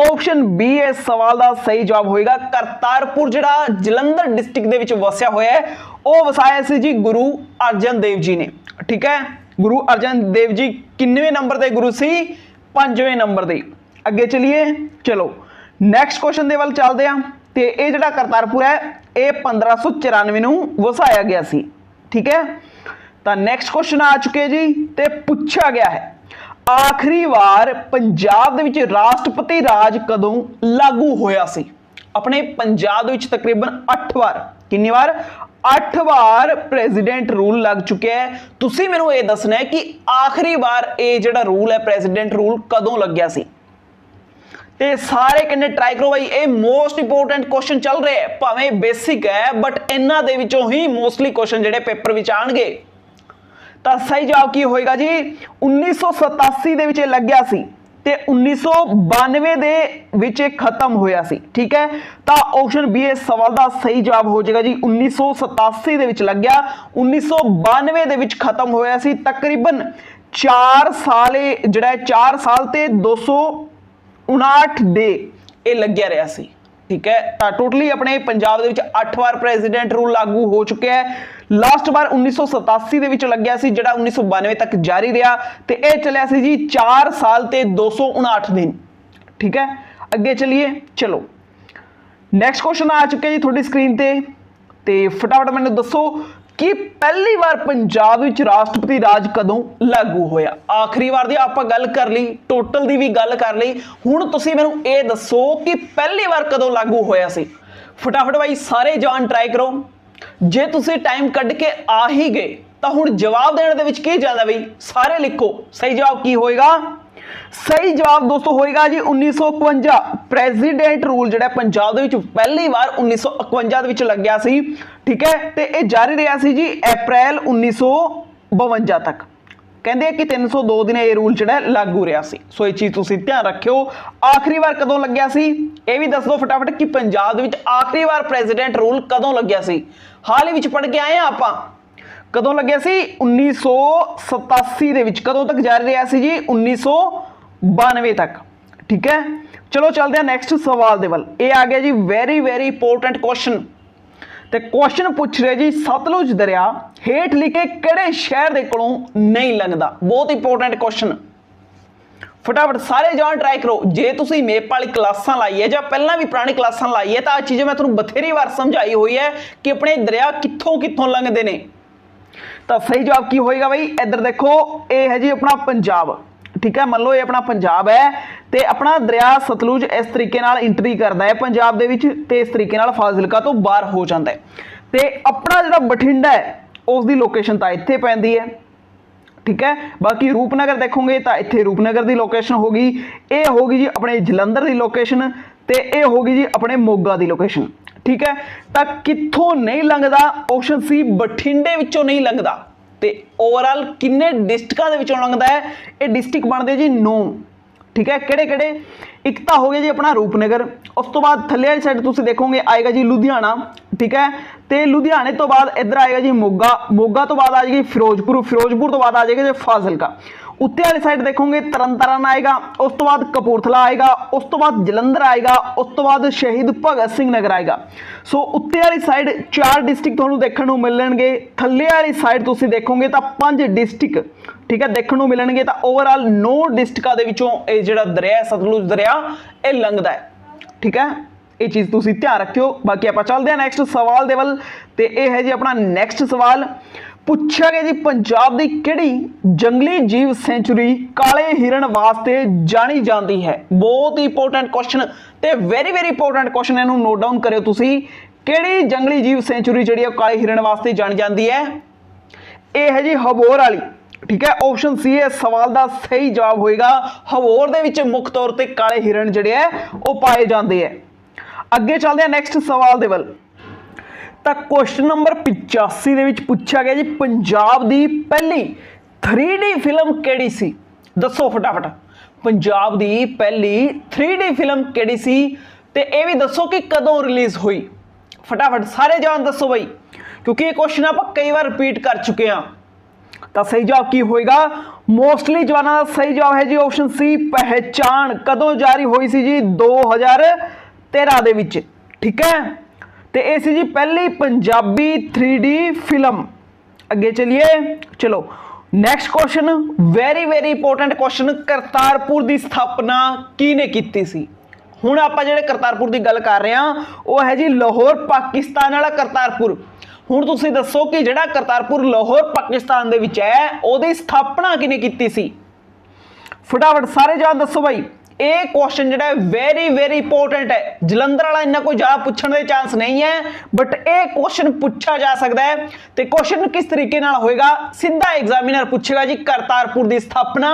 ਆਪਸ਼ਨ ਬੀ ਇਸ ਸਵਾਲ ਦਾ ਸਹੀ ਜਵਾਬ ਹੋਏਗਾ। ਕਰਤਾਰਪੁਰ ਜਿਹੜਾ ਜਲੰਧਰ ਡਿਸਟ੍ਰਿਕਟ ਦੇ ਵਿੱਚ ਵਸਿਆ ਹੋਇਆ ਹੈ, ਉਹ ਵਸਾਇਆ ਸੀ ਜੀ ਗੁਰੂ ਅਰਜਨ ਦੇਵ ਜੀ ਨੇ, ਠੀਕ ਹੈ? ਗੁਰੂ ਅਰਜਨ ਦੇਵ ਜੀ ਕਿੰਨਵੇਂ ਨੰਬਰ ਦੇ ਗੁਰੂ ਸੀ? ਪੰਜਵੇਂ ਨੰਬਰ ਦੇ। ਅੱਗੇ ਚਲਿਏ, ਚਲੋ। ਨੈਕਸਟ ਕੁਐਸਚਨ ਦੇ ਵੱਲ ਚੱਲਦੇ ਹਾਂ। ਤੇ ਇਹ ਜਿਹੜਾ ਕਰਤਾਰਪੁਰ ਹੈ, ਇਹ 1594 ਨੂੰ ਵਸਾਇਆ ਗਿਆ ਸੀ, ਠੀਕ ਹੈ? ਤਾਂ ਨੈਕਸਟ ਕੁਐਸਚਨ ਆ ਚੁੱਕੇ ਜੀ ਤੇ ਪੁੱਛਿਆ ਗਿਆ ਹੈ। ਆਖਰੀ ਵਾਰ ਪੰਜਾਬ ਦੇ ਵਿੱਚ ਰਾਸ਼ਟਰਪਤੀ ਰਾਜ ਕਦੋਂ ਲਾਗੂ ਹੋਇਆ ਸੀ? ਆਪਣੇ ਪੰਜਾਬ ਦੇ ਵਿੱਚ ਤਕਰੀਬਨ 8 ਵਾਰ। ਕਿੰਨੀ ਵਾਰ? 8 ਵਾਰ ਪ੍ਰੈਜ਼ੀਡੈਂਟ ਰੂਲ ਲੱਗ ਚੁੱਕਿਆ ਹੈ। ਤੁਸੀਂ ਮੈਨੂੰ ਇਹ ਦੱਸਣਾ ਹੈ ਕਿ ਆਖਰੀ ਵਾਰ ਇਹ ਜਿਹੜਾ ਰੂਲ ਹੈ ਪ੍ਰੈਜ਼ੀਡੈਂਟ ਰੂਲ ਕਦੋਂ ਲੱਗਿਆ ਸੀ? ਤੇ ਸਾਰੇ ਕਹਿੰਦੇ ਟਰਾਈ ਕਰੋ ਬਾਈ, ਇਹ ਮੋਸਟ ਇੰਪੋਰਟੈਂਟ ਕੁਐਸਚਨ ਚੱਲ ਰਿਹਾ ਹੈ। ਭਾਵੇਂ ਬੇਸਿਕ ਹੈ ਬਟ ਇਹਨਾਂ ਦੇ ਵਿੱਚੋਂ ਹੀ ਮੋਸਟਲੀ ਕੁਐਸਚਨ ਜਿਹੜੇ ਪੇਪਰ ਵਿੱਚ ਆਣਗੇ ਤਾਂ ਸਹੀ ਜਵਾਬ ਕੀ ਹੋਏਗਾ ਜੀ? 1987 ਦੇ ਵਿੱਚ ਇਹ ਲੱਗਿਆ ਸੀ ਤੇ 1992 ਦੇ ਵਿੱਚ ਇਹ ਖਤਮ ਹੋਇਆ ਸੀ, ਠੀਕ ਹੈ? ਤਾਂ ਆਪਸ਼ਨ ਬੀ ਇਸ ਸਵਾਲ ਦਾ ਸਹੀ ਜਵਾਬ ਹੋ ਜਾਏਗਾ ਜੀ। 1987 ਦੇ ਵਿੱਚ ਲੱਗਿਆ 1992 ਦੇ ਵਿੱਚ ਖਤਮ ਹੋਇਆ ਸੀ। ਤਕਰੀਬਨ 4 ਸਾਲ ਇਹ ਜਿਹੜਾ ਹੈ 4 ਸਾਲ ਤੇ 259 ਦੇ ਇਹ ਲੱਗਿਆ ਰਿਹਾ ਸੀ, ਠੀਕ ਹੈ? ਤਾਂ ਟੋਟਲੀ ਆਪਣੇ ਪੰਜਾਬ ਦੇ ਵਿੱਚ 8 ਵਾਰ ਪ੍ਰੈਜ਼ੀਡੈਂਟ ਰੂਲ ਲਾਗੂ ਹੋ ਚੁੱਕਿਆ ਹੈ। ਲਾਸਟ ਵਾਰ 1987 ਦੇ ਵਿੱਚ ਲੱਗਿਆ ਸੀ, ਜਿਹੜਾ 1992 ਤੱਕ ਜਾਰੀ ਰਿਹਾ ਤੇ ਇਹ ਚੱਲਿਆ ਸੀ ਜੀ 4 ਸਾਲ ਤੇ 259 ਦਿਨ। ਠੀਕ ਹੈ? ਅੱਗੇ ਚਲਿਏ, ਚਲੋ। ਨੈਕਸਟ ਕੁਐਸਚਨ ਆ ਚੁੱਕਿਆ ਜੀ ਤੁਹਾਡੀ ਸਕਰੀਨ ਤੇ। ਤੇ ਫਟਾਫਟ ਮੈਨੂੰ ਦੱਸੋ ਕਿ ਪਹਿਲੀ ਵਾਰ ਪੰਜਾਬ ਵਿੱਚ ਰਾਸ਼ਟਰਪਤੀ ਰਾਜ ਕਦੋਂ ਲਾਗੂ ਹੋਇਆ? ਆਖਰੀ ਵਾਰ ਦੀ ਆਪਾਂ ਗੱਲ ਕਰ ਲਈ ਟੋਟਲ ਦੀ ਵੀ ਗੱਲ ਕਰ ਲਈ। ਹੁਣ ਤੁਸੀਂ ਮੈਨੂੰ ਇਹ ਦੱਸੋ ਕਿ ਪਹਿਲੀ ਵਾਰ ਕਦੋਂ ਲਾਗੂ ਹੋਇਆ ਸੀ? ਫਟਾਫਟ ਬਾਈ, ਸਾਰੇ ਜਾਨ ਟਰਾਈ ਕਰੋ। ਜੇ ਤੁਸੀਂ ਟਾਈਮ ਕੱਢ ਕੇ ਆ ਹੀ ਗਏ, ਤਾਂ ਹੁਣ ਜਵਾਬ ਦੇਣ ਦੇ ਵਿੱਚ ਕੀ ਜਾਂਦਾ ਬਈ? ਸਾਰੇ ਲਿਖੋ। ਸਹੀ ਜਵਾਬ ਕੀ ਹੋਏਗਾ? ਸਹੀ ਜਵਾਬ ਦੋਸਤੋ ਹੋਏਗਾ ਜੀ 1951 ਪ੍ਰੈਜ਼ੀਡੈਂਟ ਰੂਲ ਜਿਹੜਾ ਪੰਜਾਬ ਦੇ ਵਿੱਚ ਪਹਿਲੀ ਵਾਰ 1951 ਦੇ ਵਿੱਚ ਲੱਗਿਆ ਸੀ। ਠੀਕ ਹੈ? ਤੇ ਇਹ ਜਾਰੀ ਰਿਹਾ ਸੀ ਜੀ ਅਪ੍ਰੈਲ 1952 ਤੱਕ। ਕਹਿੰਦੇ ਆ ਕਿ 302 ਦਿਨ ਇਹ ਰੂਲ ਜਿਹੜਾ ਲਾਗੂ ਰਿਹਾ ਸੀ। ਸੋ ਇਹ ਚੀਜ਼ ਤੁਸੀਂ ਧਿਆਨ ਰੱਖਿਓ। ਆਖਰੀ ਵਾਰ ਕਦੋਂ ਲੱਗਿਆ ਸੀ? ਇਹ ਵੀ ਦੱਸ ਦਿਓ ਫਟਾਫਟ ਕਿ ਪੰਜਾਬ ਦੇ ਵਿੱਚ ਆਖਰੀ ਵਾਰ ਪ੍ਰੈਜ਼ੀਡੈਂਟ ਰੂਲ ਕਦੋਂ ਲੱਗਿਆ ਸੀ? ਹਾਲ ਹੀ ਵਿੱਚ ਪੜ੍ਹ ਕੇ ਆਏ ਆ ਆਪਾਂ। ਕਦੋਂ ਲੱਗਿਆ ਸੀ? 1987 ਦੇ ਵਿੱਚ। ਕਦੋਂ ਤੱਕ ਜਾਰੀ ਰਿਹਾ ਸੀ ਜੀ? 1992 ਤੱਕ। ਠੀਕ ਹੈ? ਚਲੋ ਚੱਲਦੇ ਹਾਂ ਨੈਕਸਟ ਸਵਾਲ ਦੇ ਵੱਲ। ਇਹ ਆ ਗਿਆ ਜੀ ਵੈਰੀ ਵੈਰੀ ਇੰਪੋਰਟੈਂਟ ਕੁਐਸਚਨ ਤੇ ਕੁਐਸਚਨ ਪੁੱਛ ਰਿਹਾ ਜੀ ਸਤਲੁਜ ਦਰਿਆ ਹੇਠ ਲਿਖੇ ਕਿਹੜੇ ਸ਼ਹਿਰ ਦੇ ਕੋਲੋਂ ਨਹੀਂ ਲੰਘਦਾ? ਬਹੁਤ ਇੰਪੋਰਟੈਂਟ ਕੁਐਸਚਨ ਫਟਾਫਟ ਸਾਰੇ ਜਾਣ ਟਰਾਈ ਕਰੋ। ਜੇ ਤੁਸੀਂ ਮੇਪ ਵਾਲੀ ਕਲਾਸਾਂ ਲਾਈ ਹੈ ਜਾਂ ਪਹਿਲਾਂ ਵੀ ਪੁਰਾਣੀ ਕਲਾਸਾਂ ਲਾਈ ਹੈ ਤਾਂ ਆ ਚੀਜ਼ ਮੈਂ ਤੁਹਾਨੂੰ ਬਥੇਰੀ ਵਾਰ ਸਮਝਾਈ ਹੋਈ ਹੈ ਕਿ ਆਪਣੇ ਦਰਿਆ ਕਿੱਥੋਂ ਕਿੱਥੋਂ ਲੰਘਦੇ ਨੇ। ਤਾਂ ਸਹੀ ਜਵਾਬ ਕੀ ਹੋਏਗਾ ਬਈ? ਇੱਧਰ ਦੇਖੋ, ਇਹ ਹੈ ਜੀ ਆਪਣਾ ਪੰਜਾਬ। ਠੀਕ ਹੈ, ਮੰਨ ਲਓ ਇਹ ਆਪਣਾ ਪੰਜਾਬ ਹੈ ਤੇ ਆਪਣਾ ਦਰਿਆ ਸਤਲੁਜ ਇਸ ਤਰੀਕੇ ਨਾਲ ਐਂਟਰੀ ਕਰਦਾ ਹੈ ਪੰਜਾਬ ਦੇ ਵਿੱਚ ਤੇ ਇਸ ਤਰੀਕੇ ਨਾਲ ਫਾਜ਼ਿਲਕਾ ਤੋਂ ਬਾਹਰ ਹੋ ਜਾਂਦਾ ਹੈ। ਤੇ ਆਪਣਾ ਜਿਹੜਾ ਬਠਿੰਡਾ ਹੈ, ਉਸ ਦੀ ਲੋਕੇਸ਼ਨ ਤਾਂ ਇੱਥੇ ਪੈਂਦੀ ਹੈ। ਠੀਕ ਹੈ? ਬਾਕੀ ਰੂਪਨਗਰ ਦੇਖੋਗੇ ਤਾਂ ਇੱਥੇ ਰੂਪਨਗਰ ਦੀ ਲੋਕੇਸ਼ਨ ਹੋਗੀ ਇਹ ਹੋਗੀ ਜੀ ਆਪਣੇ ਜਲੰਧਰ ਦੀ ਲੋਕੇਸ਼ਨ ਤੇ ਇਹ ਹੋਗੀ ਜੀ ਆਪਣੇ ਮੋਗਾ ਦੀ ਲੋਕੇਸ਼ਨ ਠੀਕ ਹੈ? ਤਾਂ ਕਿੱਥੋਂ ਨਹੀਂ ਲੰਘਦਾ ਆਪਸ਼ਨ ਸੀ ਬਠਿੰਡੇ ਵਿੱਚੋਂ ਨਹੀਂ ਲੰਘਦਾ ਤੇ ਓਵਰਆਲ ਕਿੰਨੇ ਡਿਸਟ੍ਰਿਕਟਾਂ ਦੇ ਵਿੱਚੋਂ ਲੰਘਦਾ ਹੈ? ਇਹ ਡਿਸਟ੍ਰਿਕਟ ਬਣਦੇ ਜੀ 9 ਠੀਕ ਹੈ? ਕਿਹੜੇ ਕਿਹੜੇ? ਇੱਕ ਤਾਂ ਹੋ ਗਿਆ ਜੀ ਆਪਣਾ ਰੂਪਨਗਰ। ਉਸ ਤੋਂ ਬਾਅਦ ਥੱਲੇ ਵਾਲੀ ਸਾਈਡ ਤੁਸੀਂ ਦੇਖੋਗੇ, ਆਏਗਾ ਜੀ ਲੁਧਿਆਣਾ, ਠੀਕ ਹੈ? ਤੇ ਲੁਧਿਆਣੇ ਤੋਂ ਬਾਅਦ ਇੱਧਰ ਆਏਗਾ ਜੀ ਮੋਗਾ। ਮੋਗਾ ਤੋਂ ਬਾਅਦ ਆ ਜਾਏਗੀ ਫਿਰੋਜ਼ਪੁਰ। ਫਿਰੋਜ਼ਪੁਰ ਤੋਂ ਬਾਅਦ ਆ ਜਾਏਗਾ ਜੀ ਫਾਜ਼ਿਲਕਾ। ਉੱਤੇ ਵਾਲੀ ਸਾਈਡ ਦੇਖੋਗੇ, ਤਰਨਤਾਰਨ ਆਏਗਾ, ਉਸ ਤੋਂ ਬਾਅਦ ਕਪੂਰਥਲਾ ਆਏਗਾ, ਉਸ ਤੋਂ ਬਾਅਦ ਜਲੰਧਰ ਆਏਗਾ, ਉਸ ਤੋਂ ਬਾਅਦ ਸ਼ਹੀਦ ਭਗਤ ਸਿੰਘ ਨਗਰ ਆਏਗਾ। ਸੋ ਉੱਤੇ ਵਾਲੀ ਸਾਈਡ ਚਾਰ ਡਿਸਟ੍ਰਿਕਟ ਤੁਹਾਨੂੰ ਦੇਖਣ ਨੂੰ ਮਿਲਣਗੇ, ਥੱਲੇ ਵਾਲੀ ਸਾਈਡ ਤੁਸੀਂ ਦੇਖੋਗੇ ਤਾਂ ਪੰਜ ਡਿਸਟ੍ਰਿਕਟ ਠੀਕ ਹੈ, ਦੇਖਣ ਨੂੰ ਮਿਲਣਗੇ ਤਾਂ ਓਵਰਆਲ 9 ਡਿਸਟ੍ਰਿਕਟਾਂ ਦੇ ਵਿੱਚੋਂ ਇਹ ਜਿਹੜਾ ਦਰਿਆ ਸਤਲੁਜ ਦਰਿਆ, ਇਹ ਲੰਘਦਾ ਹੈ। ਠੀਕ ਹੈ, ਇਹ ਚੀਜ਼ ਤੁਸੀਂ ਧਿਆਨ ਰੱਖਿਓ। ਬਾਕੀ ਆਪਾਂ ਚੱਲਦੇ ਹਾਂ ਨੈਕਸਟ ਸਵਾਲ ਦੇ ਵੱਲ ਤੇ ਇਹ ਹੈ ਜੀ ਆਪਣਾ ਨੈਕਸਟ ਸਵਾਲ। ਪੁੱਛਿਆ ਗਿਆ ਜੀ ਪੰਜਾਬ ਦੀ ਕਿਹੜੀ ਜੰਗਲੀ ਜੀਵ ਸੈਂਚੁਰੀ ਕਾਲੇ ਹਿਰਨ ਵਾਸਤੇ ਜਾਣੀ ਜਾਂਦੀ ਹੈ? ਬਹੁਤ ਹੀ ਇੰਪੋਰਟੈਂਟ ਕੁਐਸਚਨ ਤੇ ਵੈਰੀ ਵੈਰੀ ਇੰਪੋਰਟੈਂਟ ਕੁਐਸਚਨ ਇਹਨੂੰ ਨੋਟ ਡਾਊਨ ਕਰਿਓ ਤੁਸੀਂ। ਕਿਹੜੀ ਜੰਗਲੀ ਜੀਵ ਸੈਂਚੁਰੀ ਜਿਹੜੀ ਹੈ ਕਾਲੇ ਹਿਰਨ ਵਾਸਤੇ ਜਾਣੀ ਜਾਂਦੀ ਹੈ? ਇਹ ਹੈ ਜੀ ਹਬੋਰ ਵਾਲੀ। ਠੀਕ ਹੈ ਆਪਸ਼ਨ ਸੀ ਇਹ ਸਵਾਲ ਦਾ ਸਹੀ ਜਵਾਬ ਹੋਏਗਾ। ਹਵੋਰ ਦੇ ਵਿੱਚ ਮੁੱਖ ਤੌਰ ਤੇ ਕਾਲੇ ਹਿਰਨ ਜਿਹੜੇ ਆ ਉਹ ਪਾਏ ਜਾਂਦੇ ਆ ਅੱਗੇ ਚੱਲਦੇ ਆ ਨੈਕਸਟ ਸਵਾਲ ਦੇ ਵੱਲ। ਤਾਂ ਕੁਐਸਚਨ ਨੰਬਰ 85 ਦੇ ਵਿੱਚ ਪੁੱਛਿਆ ਗਿਆ ਜੀ, ਪੰਜਾਬ ਦੀ ਪਹਿਲੀ 3D ਫਿਲਮ ਕਿਹੜੀ ਸੀ? ਦੱਸੋ ਫਟਾਫਟ। ਪੰਜਾਬ ਦੀ ਪਹਿਲੀ 3D ਫਿਲਮ ਕਿਹੜੀ ਸੀ? ਤੇ ਇਹ ਵੀ ਦੱਸੋ ਕਿ ਕਦੋਂ ਰਿਲੀਜ਼ ਹੋਈ? ਫਟਾਫਟ ਸਾਰੇ ਜਵਾਨ ਦੱਸੋ ਬਈ, ਕਿਉਂਕਿ ਇਹ ਕੁਐਸਚਨ ਆਪਾਂ ਕਈ ਵਾਰ ਰਿਪੀਟ ਕਰ ਚੁੱਕੇ ਹਾਂ। ਤਾਂ ਸਹੀ ਜਵਾਬ ਕੀ ਹੋਏਗਾ? ਮੋਸਟਲੀ ਜਵਾਨਾਂ ਦਾ ਸਹੀ ਜਵਾਬ ਹੈ ਜੀ ਆਪਸ਼ਨ ਸੀ ਪਹਿਚਾਨ ਕਦੋਂ ਜਾਰੀ ਹੋਈ ਸੀ ਜੀ? 2013 ਦੇ ਵਿੱਚ। ਠੀਕ ਹੈ? ਤੇ ਇਹ ਸੀ ਜੀ ਪਹਿਲੀ ਪੰਜਾਬੀ 3D ਫਿਲਮ ਅੱਗੇ ਚਲਿਏ। ਚਲੋ next question very very important question Kartarpur ਦੀ ਸਥਾਪਨਾ ਕਿਹਨੇ ਕੀਤੀ ਸੀ? ਹੁਣ ਆਪਾਂ ਜਿਹੜੇ ਕਰਤਾਰਪੁਰ ਦੀ ਗੱਲ ਕਰ ਰਹੇ ਹਾਂ, ਉਹ ਹੈ ਜੀ ਲਾਹੌਰ, ਪਾਕਿਸਤਾਨ ਵਾਲਾ ਕਰਤਾਰਪੁਰ। ਹੁਣ ਤੁਸੀਂ ਦੱਸੋ ਕਿ ਜਿਹੜਾ ਕਰਤਾਰਪੁਰ ਲਾਹੌਰ, ਪਾਕਿਸਤਾਨ ਦੇ ਵਿੱਚ ਹੈ, ਉਹਦੀ ਸਥਾਪਨਾ ਕਿਹਨੇ ਕੀਤੀ ਸੀ? ਫਟਾਫਟ ਸਾਰੇ ਜਾਣ ਦੱਸੋ ਭਾਈ ਇਹ ਕੁਐਸਚਨ ਜਿਹੜਾ ਵੈਰੀ ਵੈਰੀ ਇੰਪੋਰਟੈਂਟ ਹੈ। ਜਲੰਧਰ ਵਾਲਾ ਇੰਨਾ ਕੋਈ ਜ਼ਿਆਦਾ ਪੁੱਛਣ ਦੇ ਚਾਂਸ ਨਹੀਂ ਹੈ ਬਟ ਇਹ ਕੁਐਸਚਨ ਪੁੱਛਿਆ ਜਾ ਸਕਦਾ ਹੈ ਤੇ ਕੁਐਸਚਨ ਕਿਸ ਤਰੀਕੇ ਨਾਲ ਹੋਏਗਾ? ਸਿੱਧਾ ਐਗਜ਼ਾਮੀਨਰ ਪੁੱਛੇਗਾ ਜੀ, ਕਰਤਾਰਪੁਰ ਦੀ ਸਥਾਪਨਾ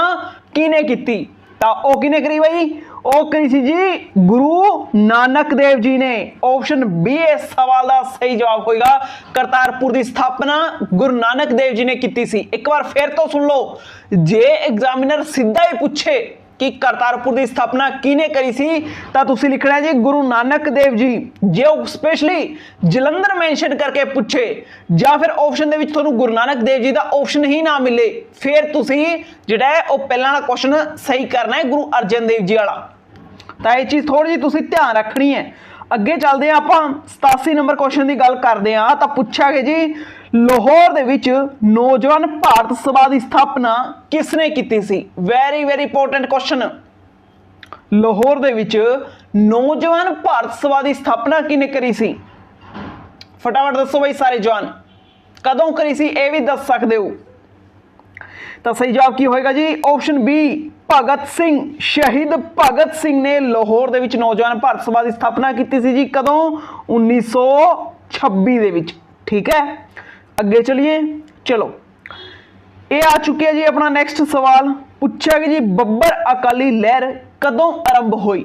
ਕਿਹਨੇ ਕੀਤੀ? ਤਾਂ ਉਹ ਕਿਹਨੇ ਕਰੀ ਬਾਈ? ਉਹ ਕਰੀ ਸੀ ਜੀ ਗੁਰੂ ਨਾਨਕ ਦੇਵ ਜੀ ਨੇ। ਆਪਸ਼ਨ ਬੀ ਇਸ ਸਵਾਲ ਦਾ ਸਹੀ ਜਵਾਬ ਹੋਏਗਾ। ਕਰਤਾਰਪੁਰ ਦੀ ਸਥਾਪਨਾ ਗੁਰੂ ਨਾਨਕ ਦੇਵ ਜੀ ਨੇ ਕੀਤੀ ਸੀ। ਇੱਕ ਵਾਰ ਫੇਰ ਤੋਂ ਸੁਣ ਲਓ। ਜੇ ਐਗਜ਼ਾਮੀਨਰ ਸਿੱਧਾ ਹੀ ਪੁੱਛੇ ਕਿ ਕਰਤਾਰਪੁਰ ਦੀ ਸਥਾਪਨਾ ਕਿਹਨੇ ਕਰੀ ਸੀ? ਤਾਂ ਤੁਸੀਂ ਲਿਖਣਾ ਜੀ, ਗੁਰੂ ਨਾਨਕ ਦੇਵ ਜੀ। ਜੇ ਉਹ ਸਪੈਸ਼ਲੀ ਜਲੰਧਰ ਮੈਂਸ਼ਨ ਕਰਕੇ ਪੁੱਛੇ, ਜਾਂ ਫਿਰ ਆਪਸ਼ਨ ਦੇ ਵਿੱਚ ਤੁਹਾਨੂੰ ਗੁਰੂ ਨਾਨਕ ਦੇਵ ਜੀ ਦਾ ਆਪਸ਼ਨ ਹੀ ਨਾ ਮਿਲੇ, ਫਿਰ ਤੁਸੀਂ ਜਿਹੜਾ ਹੈ, ਉਹ ਪਹਿਲਾਂ ਵਾਲਾ ਕੁਐਸਚਨ ਸਹੀ ਕਰਨਾ ਹੈ ਗੁਰੂ ਅਰਜਨ ਦੇਵ ਜੀ ਵਾਲਾ। ਤਾਂ ਇਹ ਚੀਜ਼ ਥੋੜੀ ਜਿਹੀ ਤੁਸੀਂ ਧਿਆਨ ਰੱਖਣੀ ਹੈ। ਅੱਗੇ ਚੱਲਦੇ ਹਾਂ ਆਪਾਂ। 87 ਨੰਬਰ ਕੁਐਸਚਨ ਦੀ ਗੱਲ ਕਰਦੇ ਹਾਂ। ਤਾਂ ਪੁੱਛਿਆ ਗਿਆ ਜੀ, ਲਾਹੌਰ ਦੇ ਵਿੱਚ ਨੌਜਵਾਨ ਭਾਰਤ ਸਭਾ ਦੀ ਸਥਾਪਨਾ ਕਿਸਨੇ ਕੀਤੀ ਸੀ? Very very important question Lahore ਦੇ ਵਿੱਚ ਨੌਜਵਾਨ ਭਾਰਤ ਸਭਾ ਦੀ ਸਥਾਪਨਾ ਕਿਹਨੇ ਕਰੀ ਸੀ? ਫਟਾਫਟ ਦੱਸੋ ਬਈ ਸਾਰੇ ਜਵਾਨ। ਕਦੋਂ ਕਰੀ ਸੀ? ਇਹ ਵੀ ਦੱਸ ਸਕਦੇ ਹੋ। ਤਾਂ ਸਹੀ ਜਵਾਬ ਕੀ ਹੋਏਗਾ ਜੀ? Option B Bhagat Singh. ਸ਼ਹੀਦ ਭਗਤ ਸਿੰਘ ਨੇ ਲਾਹੌਰ ਦੇ ਵਿੱਚ ਨੌਜਵਾਨ ਭਾਰਤ ਸਭਾ ਦੀ ਸਥਾਪਨਾ ਕੀਤੀ ਸੀ ਜੀ ਕਦੋਂ? 1926 ਦੇ ਵਿੱਚ। ਠੀਕ ਹੈ? ਅੱਗੇ ਚਲਿਏ। ਚਲੋ। ਇਹ ਆ ਚੁੱਕਿਆ ਜੀ ਆਪਣਾ ਨੈਕਸਟ ਸਵਾਲ। ਪੁੱਛਿਆ ਗਿਆ ਜੀ, ਬੱਬਰ ਅਕਾਲੀ ਲਹਿਰ ਕਦੋਂ ਆਰੰਭ ਹੋਈ?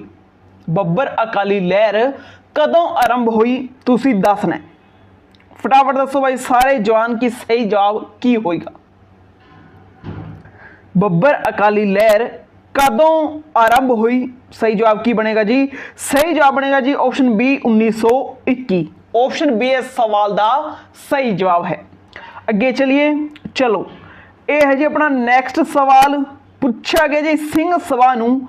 ਬੱਬਰ ਅਕਾਲੀ ਲਹਿਰ ਕਦੋਂ ਆਰੰਭ ਹੋਈ? ਤੁਸੀਂ ਦੱਸਣਾ ਫਟਾਫਟ ਦੱਸੋ ਭਾਈ ਸਾਰੇ ਜਵਾਨ ਕੀ ਸਹੀ ਜਵਾਬ ਕੀ ਹੋਏਗਾ? ਬੱਬਰ ਅਕਾਲੀ ਲਹਿਰ ਕਦੋਂ ਆਰੰਭ ਹੋਈ? ਸਹੀ ਜਵਾਬ ਕੀ ਬਣੇਗਾ ਜੀ? ਸਹੀ ਜਵਾਬ ਬਣੇਗਾ ਜੀ ਆਪਸ਼ਨ ਬੀ 1921 ਆਪਸ਼ਨ ਬੀ ਇਸ ਸਵਾਲ ਦਾ ਸਹੀ ਜਵਾਬ ਹੈ। ਅੱਗੇ ਚਲਿਏ। ਚਲੋ, ਇਹ ਹੈ ਜੀ ਆਪਣਾ ਨੈਕਸਟ ਸਵਾਲ। ਪੁੱਛਿਆ ਗਿਆ ਜੀ ਸਿੰਘ ਸਭਾ ਨੂੰ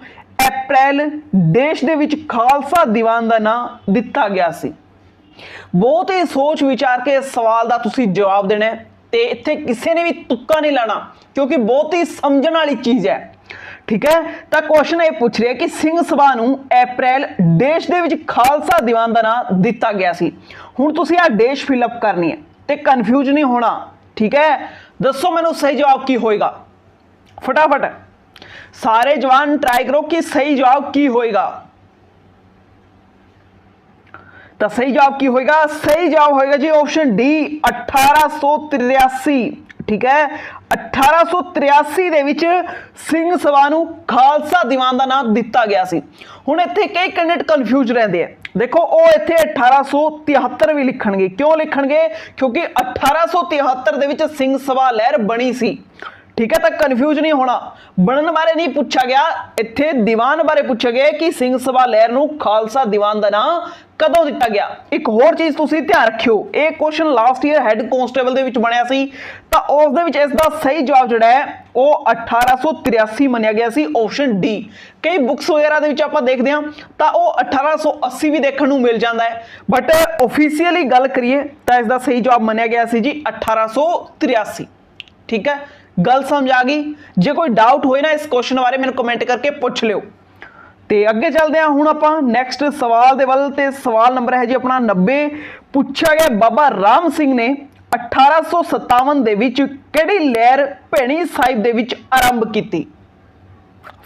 ਅਪ੍ਰੈਲ ਦੇਸ਼ ਦੇ ਵਿੱਚ ਖਾਲਸਾ ਦੀਵਾਨ ਦਾ ਨਾਂ ਦਿੱਤਾ ਗਿਆ ਸੀ। ਬਹੁਤ ਹੀ ਸੋਚ ਵਿਚਾਰ ਕੇ ਇਸ ਸਵਾਲ ਦਾ ਤੁਸੀਂ ਜਵਾਬ ਦੇਣਾ ਹੈ। ਤੇ ਇੱਥੇ ਕਿਸੇ ਨੇ ਵੀ ਤੁੱਕਾ ਨਹੀਂ ਲਾਣਾ, ਕਿਉਂਕਿ ਬਹੁਤ ਹੀ ਸਮਝਣ ਵਾਲੀ ਚੀਜ਼ ਹੈ। ਠੀਕ ਹੈ? ਤਾਂ ਕੁਐਸਚਨ ਇਹ ਪੁੱਛ ਰਿਹਾ ਕਿ ਸਿੰਘ ਸਭਾ ਨੂੰ ਅਪ੍ਰੈਲ ਦੇਸ਼ ਦੇ ਵਿੱਚ ਖਾਲਸਾ ਦੀਵਾਨ ਦਾ ਨਾਮ ਦਿੱਤਾ ਗਿਆ ਸੀ। ਹੁਣ ਤੁਸੀਂ ਆ ਦੇਸ਼ ਫਿਲਅਪ ਕਰਨੀ ਹੈ ਤੇ ਕਨਫਿਊਜ਼ ਨਹੀਂ ਹੋਣਾ, ਠੀਕ ਹੈ? ਦੱਸੋ ਮੈਨੂੰ ਸਹੀ ਜਵਾਬ ਕੀ ਹੋਏਗਾ। ਫਟਾਫਟ। ਸਾਰੇ ਜਵਾਨ ਟਰਾਈ ਕਰੋ ਕਿ ਸਹੀ ਜਵਾਬ ਕੀ ਹੋਏਗਾ। ਤਾਂ ਸਹੀ ਜਵਾਬ ਕੀ ਹੋਏਗਾ? ਸਹੀ ਜਵਾਬ ਹੋਏਗਾ ਜੀ ਆਪਸ਼ਨ ਡੀ 1883 ਠੀਕ ਹੈ? 1883 ਦੇ ਵਿੱਚ ਸਿੰਘ ਸਭਾ ਨੂੰ ਖਾਲਸਾ ਦੀਵਾਨ ਦਾ ਨਾਮ ਦਿੱਤਾ ਗਿਆ ਸੀ। ਹੁਣ ਇੱਥੇ ਕਈ ਕੈਂਡੀਡੇਟ ਕਨਫਿਊਜ਼ ਰਹਿੰਦੇ ਆ। ਦੇਖੋ, ਉਹ ਇੱਥੇ 1873 ਵੀ ਲਿਖਣਗੇ। ਕਿਉਂ ਲਿਖਣਗੇ? ਕਿਉਂਕਿ 1873 ਦੇ ਵਿੱਚ ਸਿੰਘ ਸਭਾ ਲਹਿਰ ਬਣੀ ਸੀ। ਠੀਕ ਹੈ, ਤਾਂ ਕਨਫਿਊਜ਼ ਨਹੀਂ ਹੋਣਾ। ਬਣਨ ਬਾਰੇ ਨਹੀਂ ਪੁੱਛਿਆ ਗਿਆ। ਇੱਥੇ ਦੀਵਾਨ ਬਾਰੇ ਪੁੱਛਿਆ ਗਿਆ ਕਿ ਸਿੰਘ ਸਭਾ ਲਹਿਰ ਨੂੰ ਖਾਲਸਾ ਦੀਵਾਨ ਦਾ ਨਾਮ ਕਦੋਂ ਦਿੱਤਾ ਗਿਆ? ਇੱਕ ਹੋਰ ਚੀਜ਼ ਤੁਸੀਂ ਧਿਆਨ ਰੱਖਿਓ। ਇਹ question last year head constable ਦੇ ਵਿੱਚ ਬਣਿਆ ਸੀ। ਤਾਂ ਉਸ ਦੇ ਵਿੱਚ ਇਸ ਦਾ ਸਹੀ ਜਵਾਬ ਜਿਹੜਾ ਹੈ, ਉਹ 1883 ਮੰਨਿਆ ਗਿਆ ਸੀ ਆਪਸ਼ਨ ਡੀ ਕਈ ਬੁੱਕਸ ਵਗੈਰਾ ਦੇ ਵਿੱਚ ਆਪਾਂ ਦੇਖਦੇ ਹਾਂ, ਤਾਂ ਉਹ 1880 ਵੀ ਦੇਖਣ ਨੂੰ ਮਿਲ ਜਾਂਦਾ ਹੈ। ਬਟ ਆਫੀਸ਼ੀਅਲੀ ਗੱਲ ਕਰੀਏ, ਤਾਂ ਇਸ ਦਾ ਸਹੀ ਜਵਾਬ ਮੰਨਿਆ ਗਿਆ ਸੀ ਜੀ 1883 ਠੀਕ ਹੈ ਗੱਲ ਸਮਝ ਆ ਗਈ? ਜੇ ਕੋਈ ਡਾਊਟ ਹੋਏ ਨਾ ਇਸ ਕੁਐਸਚਨ ਬਾਰੇ ਮੈਨੂੰ ਕਮੈਂਟ ਕਰਕੇ ਪੁੱਛ ਲਿਓ। ਤੇ ਅੱਗੇ ਚੱਲਦੇ ਹਾਂ ਹੁਣ ਆਪਾਂ। ਨੈਕਸਟ ਸਵਾਲ ਦੇ ਵੱਲ ਤੇ ਸਵਾਲ ਨੰਬਰ ਹੈ ਜੀ ਆਪਣਾ 90 ਪੁੱਛਿਆ ਗਿਆ ਬਾਬਾ ਰਾਮ ਸਿੰਘ ਨੇ 1857 ਦੇ ਵਿੱਚ ਕਿਹੜੀ ਲਹਿਰ ਭੈਣੀ ਸਾਹਿਬ ਦੇ ਵਿੱਚ ਆਰੰਭ ਕੀਤੀ?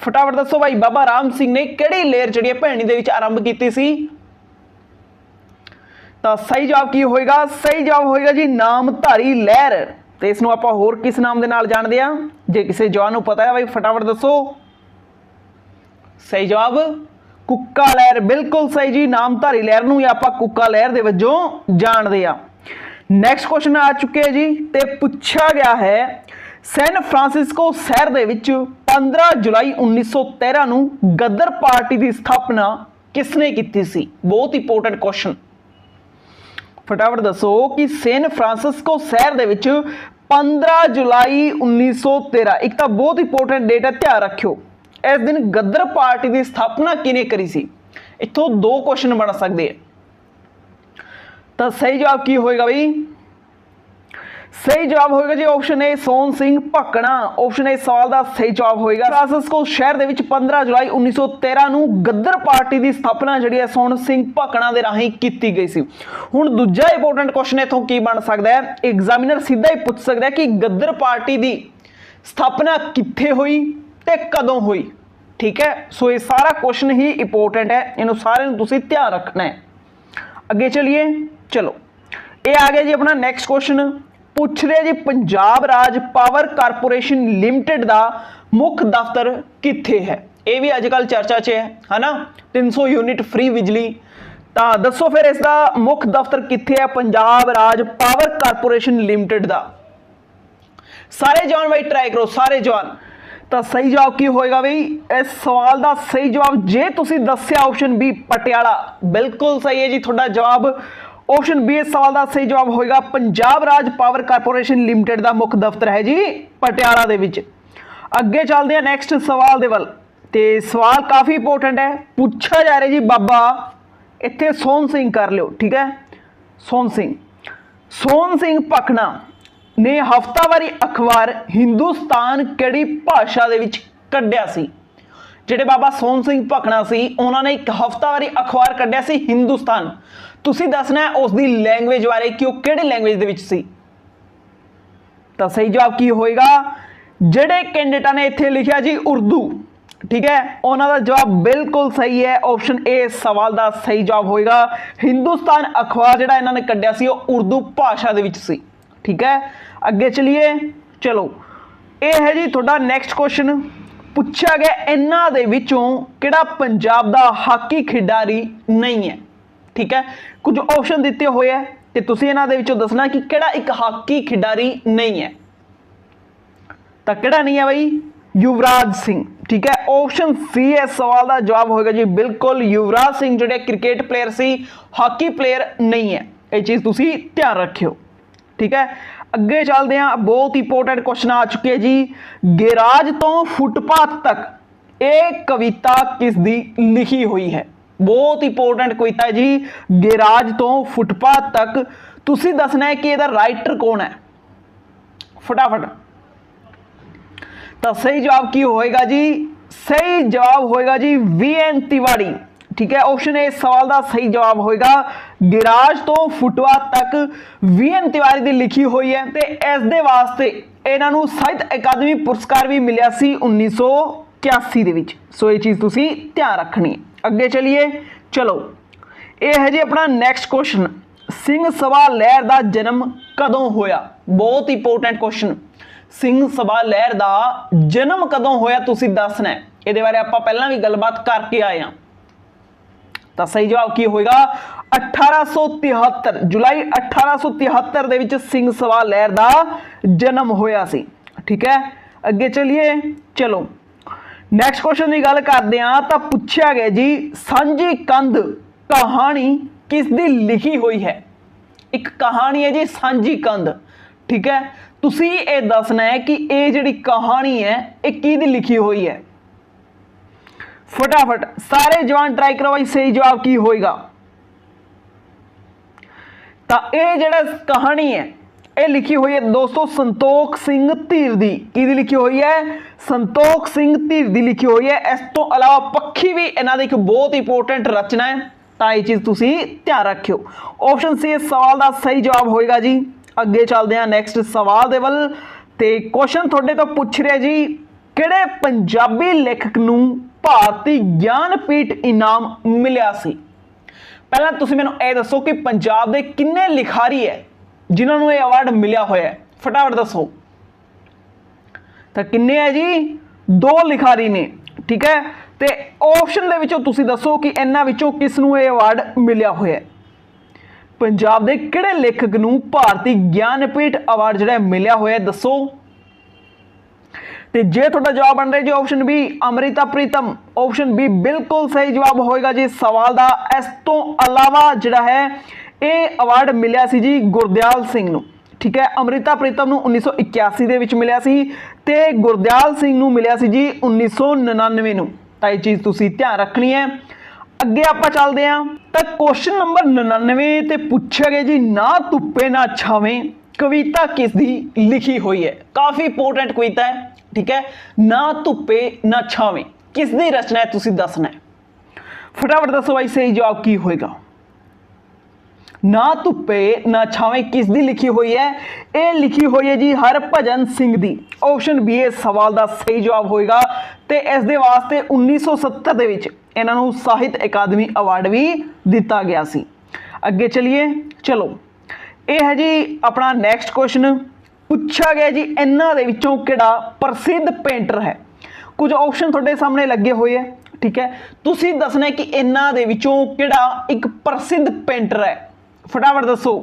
ਫਟਾਫਟ ਦੱਸੋ ਭਾਈ, ਬਾਬਾ ਰਾਮ ਸਿੰਘ ਨੇ ਕਿਹੜੀ ਲਹਿਰ ਜਿਹੜੀ ਹੈ ਭੈਣੀ ਦੇ ਵਿੱਚ ਆਰੰਭ ਕੀਤੀ ਸੀ? ਤਾਂ ਸਹੀ ਜਵਾਬ ਕੀ ਹੋਏਗਾ? ਸਹੀ ਜਵਾਬ ਹੋਏਗਾ ਜੀ, ਨਾਮਧਾਰੀ ਲਹਿਰ। ਤੇ ਇਸ ਨੂੰ ਆਪਾਂ ਹੋਰ ਕਿਸ ਨਾਮ ਦੇ ਨਾਲ ਜਾਣਦੇ ਆ ਜੇ ਕਿਸੇ ਜਵਾਨ ਨੂੰ ਪਤਾ ਹੈ ਭਾਈ ਫਟਾਫਟ ਦੱਸੋ। ਸਹੀ ਜਵਾਬ, ਕੁੱਕਾ ਲਹਿਰ। ਬਿਲਕੁਲ ਸਹੀ ਜੀ, ਨਾਮਧਾਰੀ ਲਹਿਰ ਨੂੰ ਜਾਂ ਆਪਾਂ ਕੁੱਕਾ ਲਹਿਰ ਦੇ ਵਜੋਂ ਜਾਣਦੇ ਆ ਨੈਕਸਟ ਕੁਐਸਚਨ ਆ ਚੁੱਕੇ ਜੀ, ਤੇ ਪੁੱਛਿਆ ਗਿਆ ਹੈ ਸੈਨ ਫਰਾਂਸਿਸਕੋ ਸ਼ਹਿਰ ਦੇ ਵਿੱਚ 15 ਜੁਲਾਈ 1913 ਨੂੰ ਗਦਰ ਪਾਰਟੀ ਦੀ ਸਥਾਪਨਾ ਕਿਸਨੇ ਕੀਤੀ ਸੀ? ਬਹੁਤ ਇੰਪੋਰਟੈਂਟ ਕੁਐਸਚਨ ਫਟਾਫਟ ਦੱਸੋ ਕਿ ਸੈਨ ਫਰਾਂਸਿਸਕੋ ਸ਼ਹਿਰ ਦੇ ਵਿੱਚ 15 ਜੁਲਾਈ 1913 ਇੱਕ ਤਾਂ ਬਹੁਤ ਇੰਪੋਰਟੈਂਟ ਡੇਟ ਹੈ, ਧਿਆਨ ਰੱਖਿਓ। ਇਸ ਦਿਨ ਗਦਰ ਪਾਰਟੀ ਦੀ ਸਥਾਪਨਾ ਕਿਨੇ ਕਰੀ ਸੀ? ਇੱਥੋਂ ਦੋ ਕੁਐਸਚਨ ਬਣ ਸਕਦੇ ਆ। ਤਾਂ ਸਹੀ ਜਵਾਬ ਕੀ ਹੋਏਗਾ ਬਈ? ਸਹੀ ਜਵਾਬ ਹੋਏਗਾ ਜੀ option A Sohan Singh Bhakna. Option A ਸਵਾਲ ਦਾ ਸਹੀ ਜਵਾਬ ਹੋਏਗਾ। ਫਰਾਂਸਿਸਕੋ ਸ਼ਹਿਰ ਦੇ ਵਿੱਚ 15 ਜੁਲਾਈ 1913 ਨੂੰ ਗੱਦਰ ਪਾਰਟੀ ਦੀ ਸਥਾਪਨਾ ਜਿਹੜੀ ਹੈ ਸੋਨ ਸਿੰਘ ਭਕਣਾ ਦੇ ਰਾਹੀਂ ਕੀਤੀ ਗਈ ਸੀ। ਹੁਣ ਦੂਜਾ ਇੰਪੋਰਟੈਂਟ ਕੁਐਸਚਨ ਇਥੋਂ ਕੀ ਬਣ ਸਕਦਾ ਹੈ? ਐਗਜ਼ਾਮੀਨਰ ਸਿੱਧਾ ਹੀ ਪੁੱਛ ਸਕਦਾ ਹੈ ਕਿ ਗੱਦਰ ਪਾਰਟੀ ਦੀ ਸਥਾਪਨਾ ਕਿੱਥੇ ਹੋਈ ਤੇ ਕਦੋਂ ਹੋਈ? ਠੀਕ ਹੈ? ਸੋ ਇਹ ਸਾਰਾ ਕੁਐਸਚਨ ਹੀ ਇੰਪੋਰਟੈਂਟ ਹੈ। ਇਹਨੂੰ ਸਾਰਿਆਂ ਨੂੰ ਤੁਸੀਂ ਧਿਆਨ ਰੱਖਣਾ ਹੈ। ਅੱਗੇ ਚਲਿਏ। ਚਲੋ। ਇਹ ਆ ਗਿਆ ਜੀ ਆਪਣਾ ਨੈਕਸਟ ਕੁਐਸਚਨ ਪੁੱਛ ਰਹੇ ਜੀ, Punjab Raj Power Corporation Limited ਦਾ ਮੁੱਖ ਦਫ਼ਤਰ ਕਿੱਥੇ ਹੈ? ਇਹ ਵੀ ਅੱਜ ਕੱਲ ਚਰਚਾ 'ਚ ਹੈ, ਹਨਾ? 300 ਯੂਨਿਟ ਫ੍ਰੀ ਬਿਜਲੀ। ਤਾਂ ਦੱਸੋ ਫਿਰ ਇਸ ਦਾ ਮੁੱਖ ਦਫ਼ਤਰ ਕਿੱਥੇ ਹੈ, Punjab Raj Power Corporation Limited ਦਾ? ਸਾਰੇ ਜਵਾਨ ਬਾਈ ਟਰਾਈ ਕਰੋ, ਸਾਰੇ ਜਵਾਨ। ਤਾਂ ਸਹੀ ਜਵਾਬ ਕੀ ਹੋਏਗਾ ਬਈ? ਇਸ ਸਵਾਲ ਦਾ ਸਹੀ ਜਵਾਬ ਜੇ ਤੁਸੀਂ ਦੱਸਿਆ ਆਪਸ਼ਨ ਬੀ ਪਟਿਆਲਾ। ਬਿਲਕੁਲ ਸਹੀ ਹੈ ਜੀ, ਤੁਹਾਡਾ ਜਵਾਬ ਆਪਸ਼ਨ ਬੀ ਇਸ ਸਵਾਲ ਦਾ ਸਹੀ ਜਵਾਬ ਹੋਏਗਾ Punjab Raj Power Corporation Limited ਦਾ ਮੁੱਖ ਦਫ਼ਤਰ ਹੈ ਜੀ ਪਟਿਆਲਾ ਦੇ ਵਿੱਚ। ਅੱਗੇ ਚੱਲਦੇ ਹਾਂ ਨੈਕਸਟ ਸਵਾਲ ਦੇ ਵੱਲ। ਤੇ ਸਵਾਲ ਕਾਫੀ ਇੰਪੋਰਟੈਂਟ ਹੈ। ਪੁੱਛਿਆ ਜਾ ਰਿਹਾ ਜੀ ਬਾਬਾ, ਇੱਥੇ ਸੋਨ ਸਿੰਘ ਕਰ ਲਿਓ, ਠੀਕ ਹੈ? ਸੋਨ ਸਿੰਘ। ਸੋਨ ਸਿੰਘ ਪਖਣਾ ਨੇ ਹਫਤਾਵਾਰੀ ਅਖਬਾਰ ਹਿੰਦੁਸਤਾਨ ਕਿਹੜੀ ਭਾਸ਼ਾ ਦੇ ਵਿੱਚ ਕੱਢਿਆ ਸੀ? ਜਿਹੜੇ ਬਾਬਾ ਸੋਨ ਸਿੰਘ ਭਕਣਾ ਸੀ, ਉਹਨਾਂ ਨੇ ਇੱਕ ਹਫਤਾਵਾਰੀ ਅਖਬਾਰ ਕੱਢਿਆ ਸੀ ਹਿੰਦੁਸਤਾਨ। ਤੁਸੀਂ ਦੱਸਣਾ ਹੈ ਉਸ ਦੀ ਲੈਂਗੁਏਜ ਬਾਰੇ ਕਿ ਉਹ ਕਿਹੜੇ ਲੈਂਗੁਏਜ ਦੇ ਵਿੱਚ ਸੀ? ਤਾਂ ਸਹੀ ਜਵਾਬ ਕੀ ਹੋਏਗਾ? ਜਿਹੜੇ ਕੈਂਡੀਡੇਟਾਂ ਨੇ ਇੱਥੇ ਲਿਖਿਆ ਜੀ ਉਰਦੂ, ਠੀਕ ਹੈ? ਉਹਨਾਂ ਦਾ ਜਵਾਬ ਬਿਲਕੁਲ ਸਹੀ ਹੈ। ਆਪਸ਼ਨ ਏ ਸਵਾਲ ਦਾ ਸਹੀ ਜਵਾਬ ਹੋਏਗਾ। ਹਿੰਦੁਸਤਾਨ ਅਖਬਾਰ ਜਿਹੜਾ ਇਹਨਾਂ ਨੇ ਕੱਢਿਆ ਸੀ, ਉਹ ਉਰਦੂ ਭਾਸ਼ਾ ਦੇ ਵਿੱਚ ਸੀ, ਠੀਕ ਹੈ? ਅੱਗੇ ਚਲਿਏ। ਚਲੋ, ਇਹ ਹੈ ਜੀ ਤੁਹਾਡਾ ਨੈਕਸਟ ਕੁਐਸਚਨ ਪੁੱਛਿਆ ਗਿਆ ਇਹਨਾਂ ਦੇ ਵਿੱਚੋਂ ਕਿਹੜਾ ਪੰਜਾਬ ਦਾ ਹਾਕੀ ਖਿਡਾਰੀ ਨਹੀਂ ਹੈ? ਠੀਕ ਹੈ? ਕੁਝ ਆਪਸ਼ਨ ਦਿੱਤੇ ਹੋਏ ਹੈ ਤੇ ਤੁਸੀਂ ਇਹਨਾਂ ਦੇ ਵਿੱਚੋਂ ਦੱਸਣਾ ਕਿ ਕਿਹੜਾ ਇੱਕ ਹਾਕੀ ਖਿਡਾਰੀ ਨਹੀਂ ਹੈ। ਤਾਂ ਕਿਹੜਾ ਨਹੀਂ ਹੈ ਬਈ? ਯੁਵਰਾਜ ਸਿੰਘ, ਠੀਕ ਹੈ? ਆਪਸ਼ਨ ਸੀ ਇਸ ਸਵਾਲ ਦਾ ਜਵਾਬ ਹੋਏਗਾ ਜੀ, ਬਿਲਕੁਲ ਯੁਵਰਾਜ ਸਿੰਘ ਜਿਹੜੇ ਕ੍ਰਿਕਟ ਪਲੇਅਰ ਸੀ, ਹਾਕੀ ਪਲੇਅਰ ਨਹੀਂ ਹੈ। ਇਹ ਚੀਜ਼ ਤੁਸੀਂ ਧਿਆਨ ਰੱਖਿਓ, ਠੀਕ ਹੈ? ਅੱਗੇ ਚੱਲਦੇ ਹਾਂ, ਬਹੁਤ ਇੰਪੋਰਟੈਂਟ ਕੁਐਸਚਨ ਆ ਚੁੱਕੇ ਜੀ। ਗੈਰਾਜ ਤੋਂ ਫੁੱਟਪਾਥ ਤੱਕ ਇਹ ਕਵਿਤਾ ਕਿਸ ਦੀ ਲਿਖੀ ਹੋਈ ਹੈ? ਬਹੁਤ ਇੰਪੋਰਟੈਂਟ ਕਵਿਤਾ ਹੈ ਜੀ। ਗੈਰਾਜ ਤੋਂ ਫੁੱਟਪਾਥ ਤੱਕ। ਤੁਸੀਂ ਦੱਸਣਾ ਹੈ ਕਿ ਇਹਦਾ ਰਾਈਟਰ ਕੌਣ ਹੈ? ਫਟਾਫਟ। ਤਾਂ ਸਹੀ ਜਵਾਬ ਕੀ ਹੋਏਗਾ ਜੀ? ਸਹੀ ਜਵਾਬ ਹੋਏਗਾ ਜੀ ਵੀ ਐਨ ਤਿਵਾੜੀ। ਠੀਕ ਹੈ ਆਪਸ਼ਨ ਏ ਸਵਾਲ ਦਾ ਸਹੀ ਜਵਾਬ ਹੋਏਗਾ। ਗਿਰਾਜ ਤੋਂ ਫੁਟਵਾ ਤੱਕ ਵੀ ਐਨ ਤਿਵਾੜੀ ਦੀ ਲਿਖੀ ਹੋਈ ਹੈ ਤੇ ਇਸ ਦੇ ਵਾਸਤੇ ਇਹਨਾਂ ਨੂੰ ਸਾਹਿਤ ਅਕਾਦਮੀ ਪੁਰਸਕਾਰ ਵੀ ਮਿਲਿਆ ਸੀ 1981 ਦੇ ਵਿੱਚ। ਸੋ ਇਹ ਚੀਜ਼ ਤੁਸੀਂ ਧਿਆਨ ਰੱਖਣੀ ਹੈ। ਅੱਗੇ ਚਲਿਏ। ਚਲੋ, ਇਹ ਹੈ ਜੀ ਆਪਣਾ ਨੈਕਸਟ ਕੁਐਸਚਨ ਸਿੰਘ ਸਭਾ ਲਹਿਰ ਦਾ ਜਨਮ ਕਦੋਂ ਹੋਇਆ? ਬਹੁਤ ਇੰਪੋਰਟੈਂਟ ਕੁਐਸਚਨ ਸਿੰਘ ਸਭਾ ਲਹਿਰ ਦਾ ਜਨਮ ਕਦੋਂ ਹੋਇਆ ਤੁਸੀਂ ਦੱਸਣਾ ਹੈ? ਇਹਦੇ ਬਾਰੇ ਆਪਾਂ ਪਹਿਲਾਂ ਵੀ ਗੱਲਬਾਤ ਕਰਕੇ ਆਏ ਹਾਂ। ਤਾਂ ਸਹੀ ਜਵਾਬ ਕੀ ਹੋਏਗਾ? 1873 ਜੁਲਾਈ 1873 ਦੇ ਵਿੱਚ ਸਿੰਘ ਸਭਾ ਲਹਿਰ ਦਾ ਜਨਮ ਹੋਇਆ ਸੀ। ਠੀਕ ਹੈ? ਅੱਗੇ ਚਲਿਏ। ਚਲੋ ਨੈਕਸਟ ਕੁਐਸਚਨ ਦੀ ਗੱਲ ਕਰਦੇ ਹਾਂ, ਤਾਂ ਪੁੱਛਿਆ ਗਿਆ ਜੀ, ਸਾਂਝੀ ਕੰਧ ਕਹਾਣੀ ਕਿਸ ਦੀ ਲਿਖੀ ਹੋਈ ਹੈ? ਇੱਕ ਕਹਾਣੀ ਹੈ ਜੀ, ਸਾਂਝੀ ਕੰਧ। ਠੀਕ ਹੈ? ਤੁਸੀਂ ਇਹ ਦੱਸਣਾ ਹੈ ਕਿ ਇਹ ਜਿਹੜੀ ਕਹਾਣੀ ਹੈ, ਇਹ ਕਿਹਦੀ ਲਿਖੀ ਹੋਈ ਹੈ? ਫਟਾਫਟ, ਸਾਰੇ ਜਵਾਨ ਟਰਾਈ ਕਰੋ ਭਾਈ ਸਹੀ ਜਵਾਬ ਕੀ ਹੋਏਗਾ? ਤਾਂ ਇਹ ਜਿਹੜਾ ਕਹਾਣੀ ਹੈ ਇਹ ਲਿਖੀ ਹੋਈ ਹੈ ਦੋਸਤੋ ਸੰਤੋਖ ਸਿੰਘ ਧੀਰ ਦੀ। ਕਿਹਦੀ ਲਿਖੀ ਹੋਈ ਹੈ? ਸੰਤੋਖ ਸਿੰਘ ਧੀਰ ਦੀ ਲਿਖੀ ਹੋਈ ਹੈ। ਇਸ ਤੋਂ ਇਲਾਵਾ ਪੱਖੀ ਵੀ ਇਹਨਾਂ ਦੀ ਇੱਕ ਬਹੁਤ ਇੰਪੋਰਟੈਂਟ ਰਚਨਾ ਹੈ। ਤਾਂ ਇਹ ਚੀਜ਼ ਤੁਸੀਂ ਧਿਆਨ ਰੱਖਿਓ। ਆਪਸ਼ਨ ਸੀ ਇਸ ਸਵਾਲ ਦਾ ਸਹੀ ਜਵਾਬ ਹੋਏਗਾ ਜੀ। ਅੱਗੇ ਚੱਲਦੇ ਹਾਂ ਨੈਕਸਟ ਸਵਾਲ ਦੇ ਵੱਲ। ਤੇ ਕੁਐਸਚਨ ਤੁਹਾਡੇ ਤੋਂ ਪੁੱਛ ਰਿਹਾ ਜੀ, ਕਿਹੜੇ ਪੰਜਾਬੀ ਲੇਖਕ ਨੂੰ ਭਾਰਤੀ ਗਿਆਨਪੀਠ ਇਨਾਮ ਮਿਲਿਆ ਸੀ? ਪਹਿਲਾਂ ਤੁਸੀਂ ਮੈਨੂੰ ਇਹ ਦੱਸੋ ਕਿ ਪੰਜਾਬ ਦੇ ਕਿੰਨੇ ਲਿਖਾਰੀ ਹੈ? ਜਿਨ੍ਹਾਂ ਨੂੰ ਇਹ ਅਵਾਰਡ ਮਿਲਿਆ ਹੋਇਆ ਹੈ। ਫਟਾਫਟ ਦੱਸੋ। ਤਾਂ ਕਿੰਨੇ ਹੈ ਜੀ? ਦੋ ਲਿਖਾਰੀ ਨੇ, ਠੀਕ ਹੈ? ਤੇ ਆਪਸ਼ਨ ਦੇ ਵਿੱਚੋਂ ਤੁਸੀਂ ਦੱਸੋ ਕਿ ਇਹਨਾਂ ਵਿੱਚੋਂ ਕਿਸ ਨੂੰ ਇਹ ਅਵਾਰਡ ਮਿਲਿਆ ਹੋਇਆ ਹੈ? ਪੰਜਾਬ ਦੇ ਕਿਹੜੇ ਲੇਖਕ ਨੂੰ ਭਾਰਤੀ ਗਿਆਨਪੀਠ ਅਵਾਰਡ ਜਿਹੜਾ ਮਿਲਿਆ ਹੋਇਆ ਦੱਸੋ। ਤੇ ਜੇ ਤੁਹਾਡਾ ਜਵਾਬ ਬਣ ਰਿਹਾ ਜੀ option B Amrita Pritam. Option B ਬਿਲਕੁਲ ਸਹੀ ਜਵਾਬ ਹੋਏਗਾ ਜੀ। ਸਵਾਲ ਦਾ ਇਸ ਤੋਂ ਇਲਾਵਾ ਜਿਹੜਾ ਹੈ ਇਹ ਅਵਾਰਡ ਮਿਲਿਆ ਸੀ ਜੀ ਗੁਰਦਿਆਲ ਸਿੰਘ ਨੂੰ, ਠੀਕ ਹੈ? ਅਮ੍ਰਿਤਾ ਪ੍ਰੀਤਮ ਨੂੰ 1981 ਦੇ ਵਿੱਚ ਮਿਲਿਆ ਸੀ ਤੇ ਗੁਰਦਿਆਲ ਸਿੰਘ ਨੂੰ ਮਿਲਿਆ ਸੀ ਜੀ 1999 ਨੂੰ। ਤਾਂ ਇਹ ਚੀਜ਼ ਤੁਸੀਂ ਧਿਆਨ ਰੱਖਣੀ ਹੈ। ਅੱਗੇ ਆਪਾਂ ਚੱਲਦੇ ਹਾਂ। ਤਾਂ ਕੁਐਸਚਨ ਨੰਬਰ 99 ਤੇ ਪੁੱਛਿਆ ਗਿਆ ਜੀ, ਨਾ ਧੁੱਪੇ, ਨਾ ਛਾਵੇਂ, ਕਵਿਤਾ ਕਿਸ ਦੀ ਲਿਖੀ ਹੋਈ ਹੈ? ਕਾਫੀ ਇੰਪੋਰਟੈਂਟ ਕਵਿਤਾ ਹੈ, ਠੀਕ ਹੈ? ਨਾ ਧੁੱਪੇ, ਨਾ ਛਾਵੇਂ, ਕਿਸ ਦੀ ਰਚਨਾ ਹੈ? ਤੁਸੀਂ ਦੱਸਣਾ ਹੈ। ਫਟਾਫਟ ਦੱਸੋ ਭਾਈ ਸਹੀ ਜਵਾਬ ਕੀ ਹੋਏਗਾ? ਨਾ ਧੁੱਪੇ, ਨਾ ਛਾਵੇਂ ਕਿਸ ਦੀ ਲਿਖੀ ਹੋਈ ਹੈ? ਇਹ ਲਿਖੀ ਹੋਈ ਹੈ ਜੀ ਹਰਭਜਨ ਸਿੰਘ ਦੀ। ਆਪਸ਼ਨ ਬੀ ਇਸ ਸਵਾਲ ਦਾ ਸਹੀ ਜਵਾਬ ਹੋਏਗਾ। ਤੇ ਇਸ ਦੇ ਵਾਸਤੇ 1970 ਦੇ ਵਿੱਚ ਇਹਨਾਂ ਨੂੰ ਸਾਹਿਤ ਅਕਾਦਮੀ ਅਵਾਰਡ ਵੀ ਦਿੱਤਾ ਗਿਆ ਸੀ। ਅੱਗੇ ਚਲਿਏ। ਚਲੋ, ਇਹ ਹੈ ਜੀ ਆਪਣਾ ਨੈਕਸਟ ਕੁਐਸਚਨ ਪੁੱਛਿਆ ਗਿਆ ਜੀ ਇਹਨਾਂ ਦੇ ਵਿੱਚੋਂ ਕਿਹੜਾ ਪ੍ਰਸਿੱਧ ਪੇਂਟਰ ਹੈ? ਕੁਝ ਆਪਸ਼ਨ ਤੁਹਾਡੇ ਸਾਹਮਣੇ ਲੱਗੇ ਹੋਏ ਹੈ, ਠੀਕ ਹੈ? ਤੁਸੀਂ ਦੱਸਣਾ ਕਿ ਇਹਨਾਂ ਦੇ ਵਿੱਚੋਂ ਕਿਹੜਾ ਇੱਕ ਪ੍ਰਸਿੱਧ ਪੇਂਟਰ ਹੈ? ਫਟਾਫਟ ਦੱਸੋ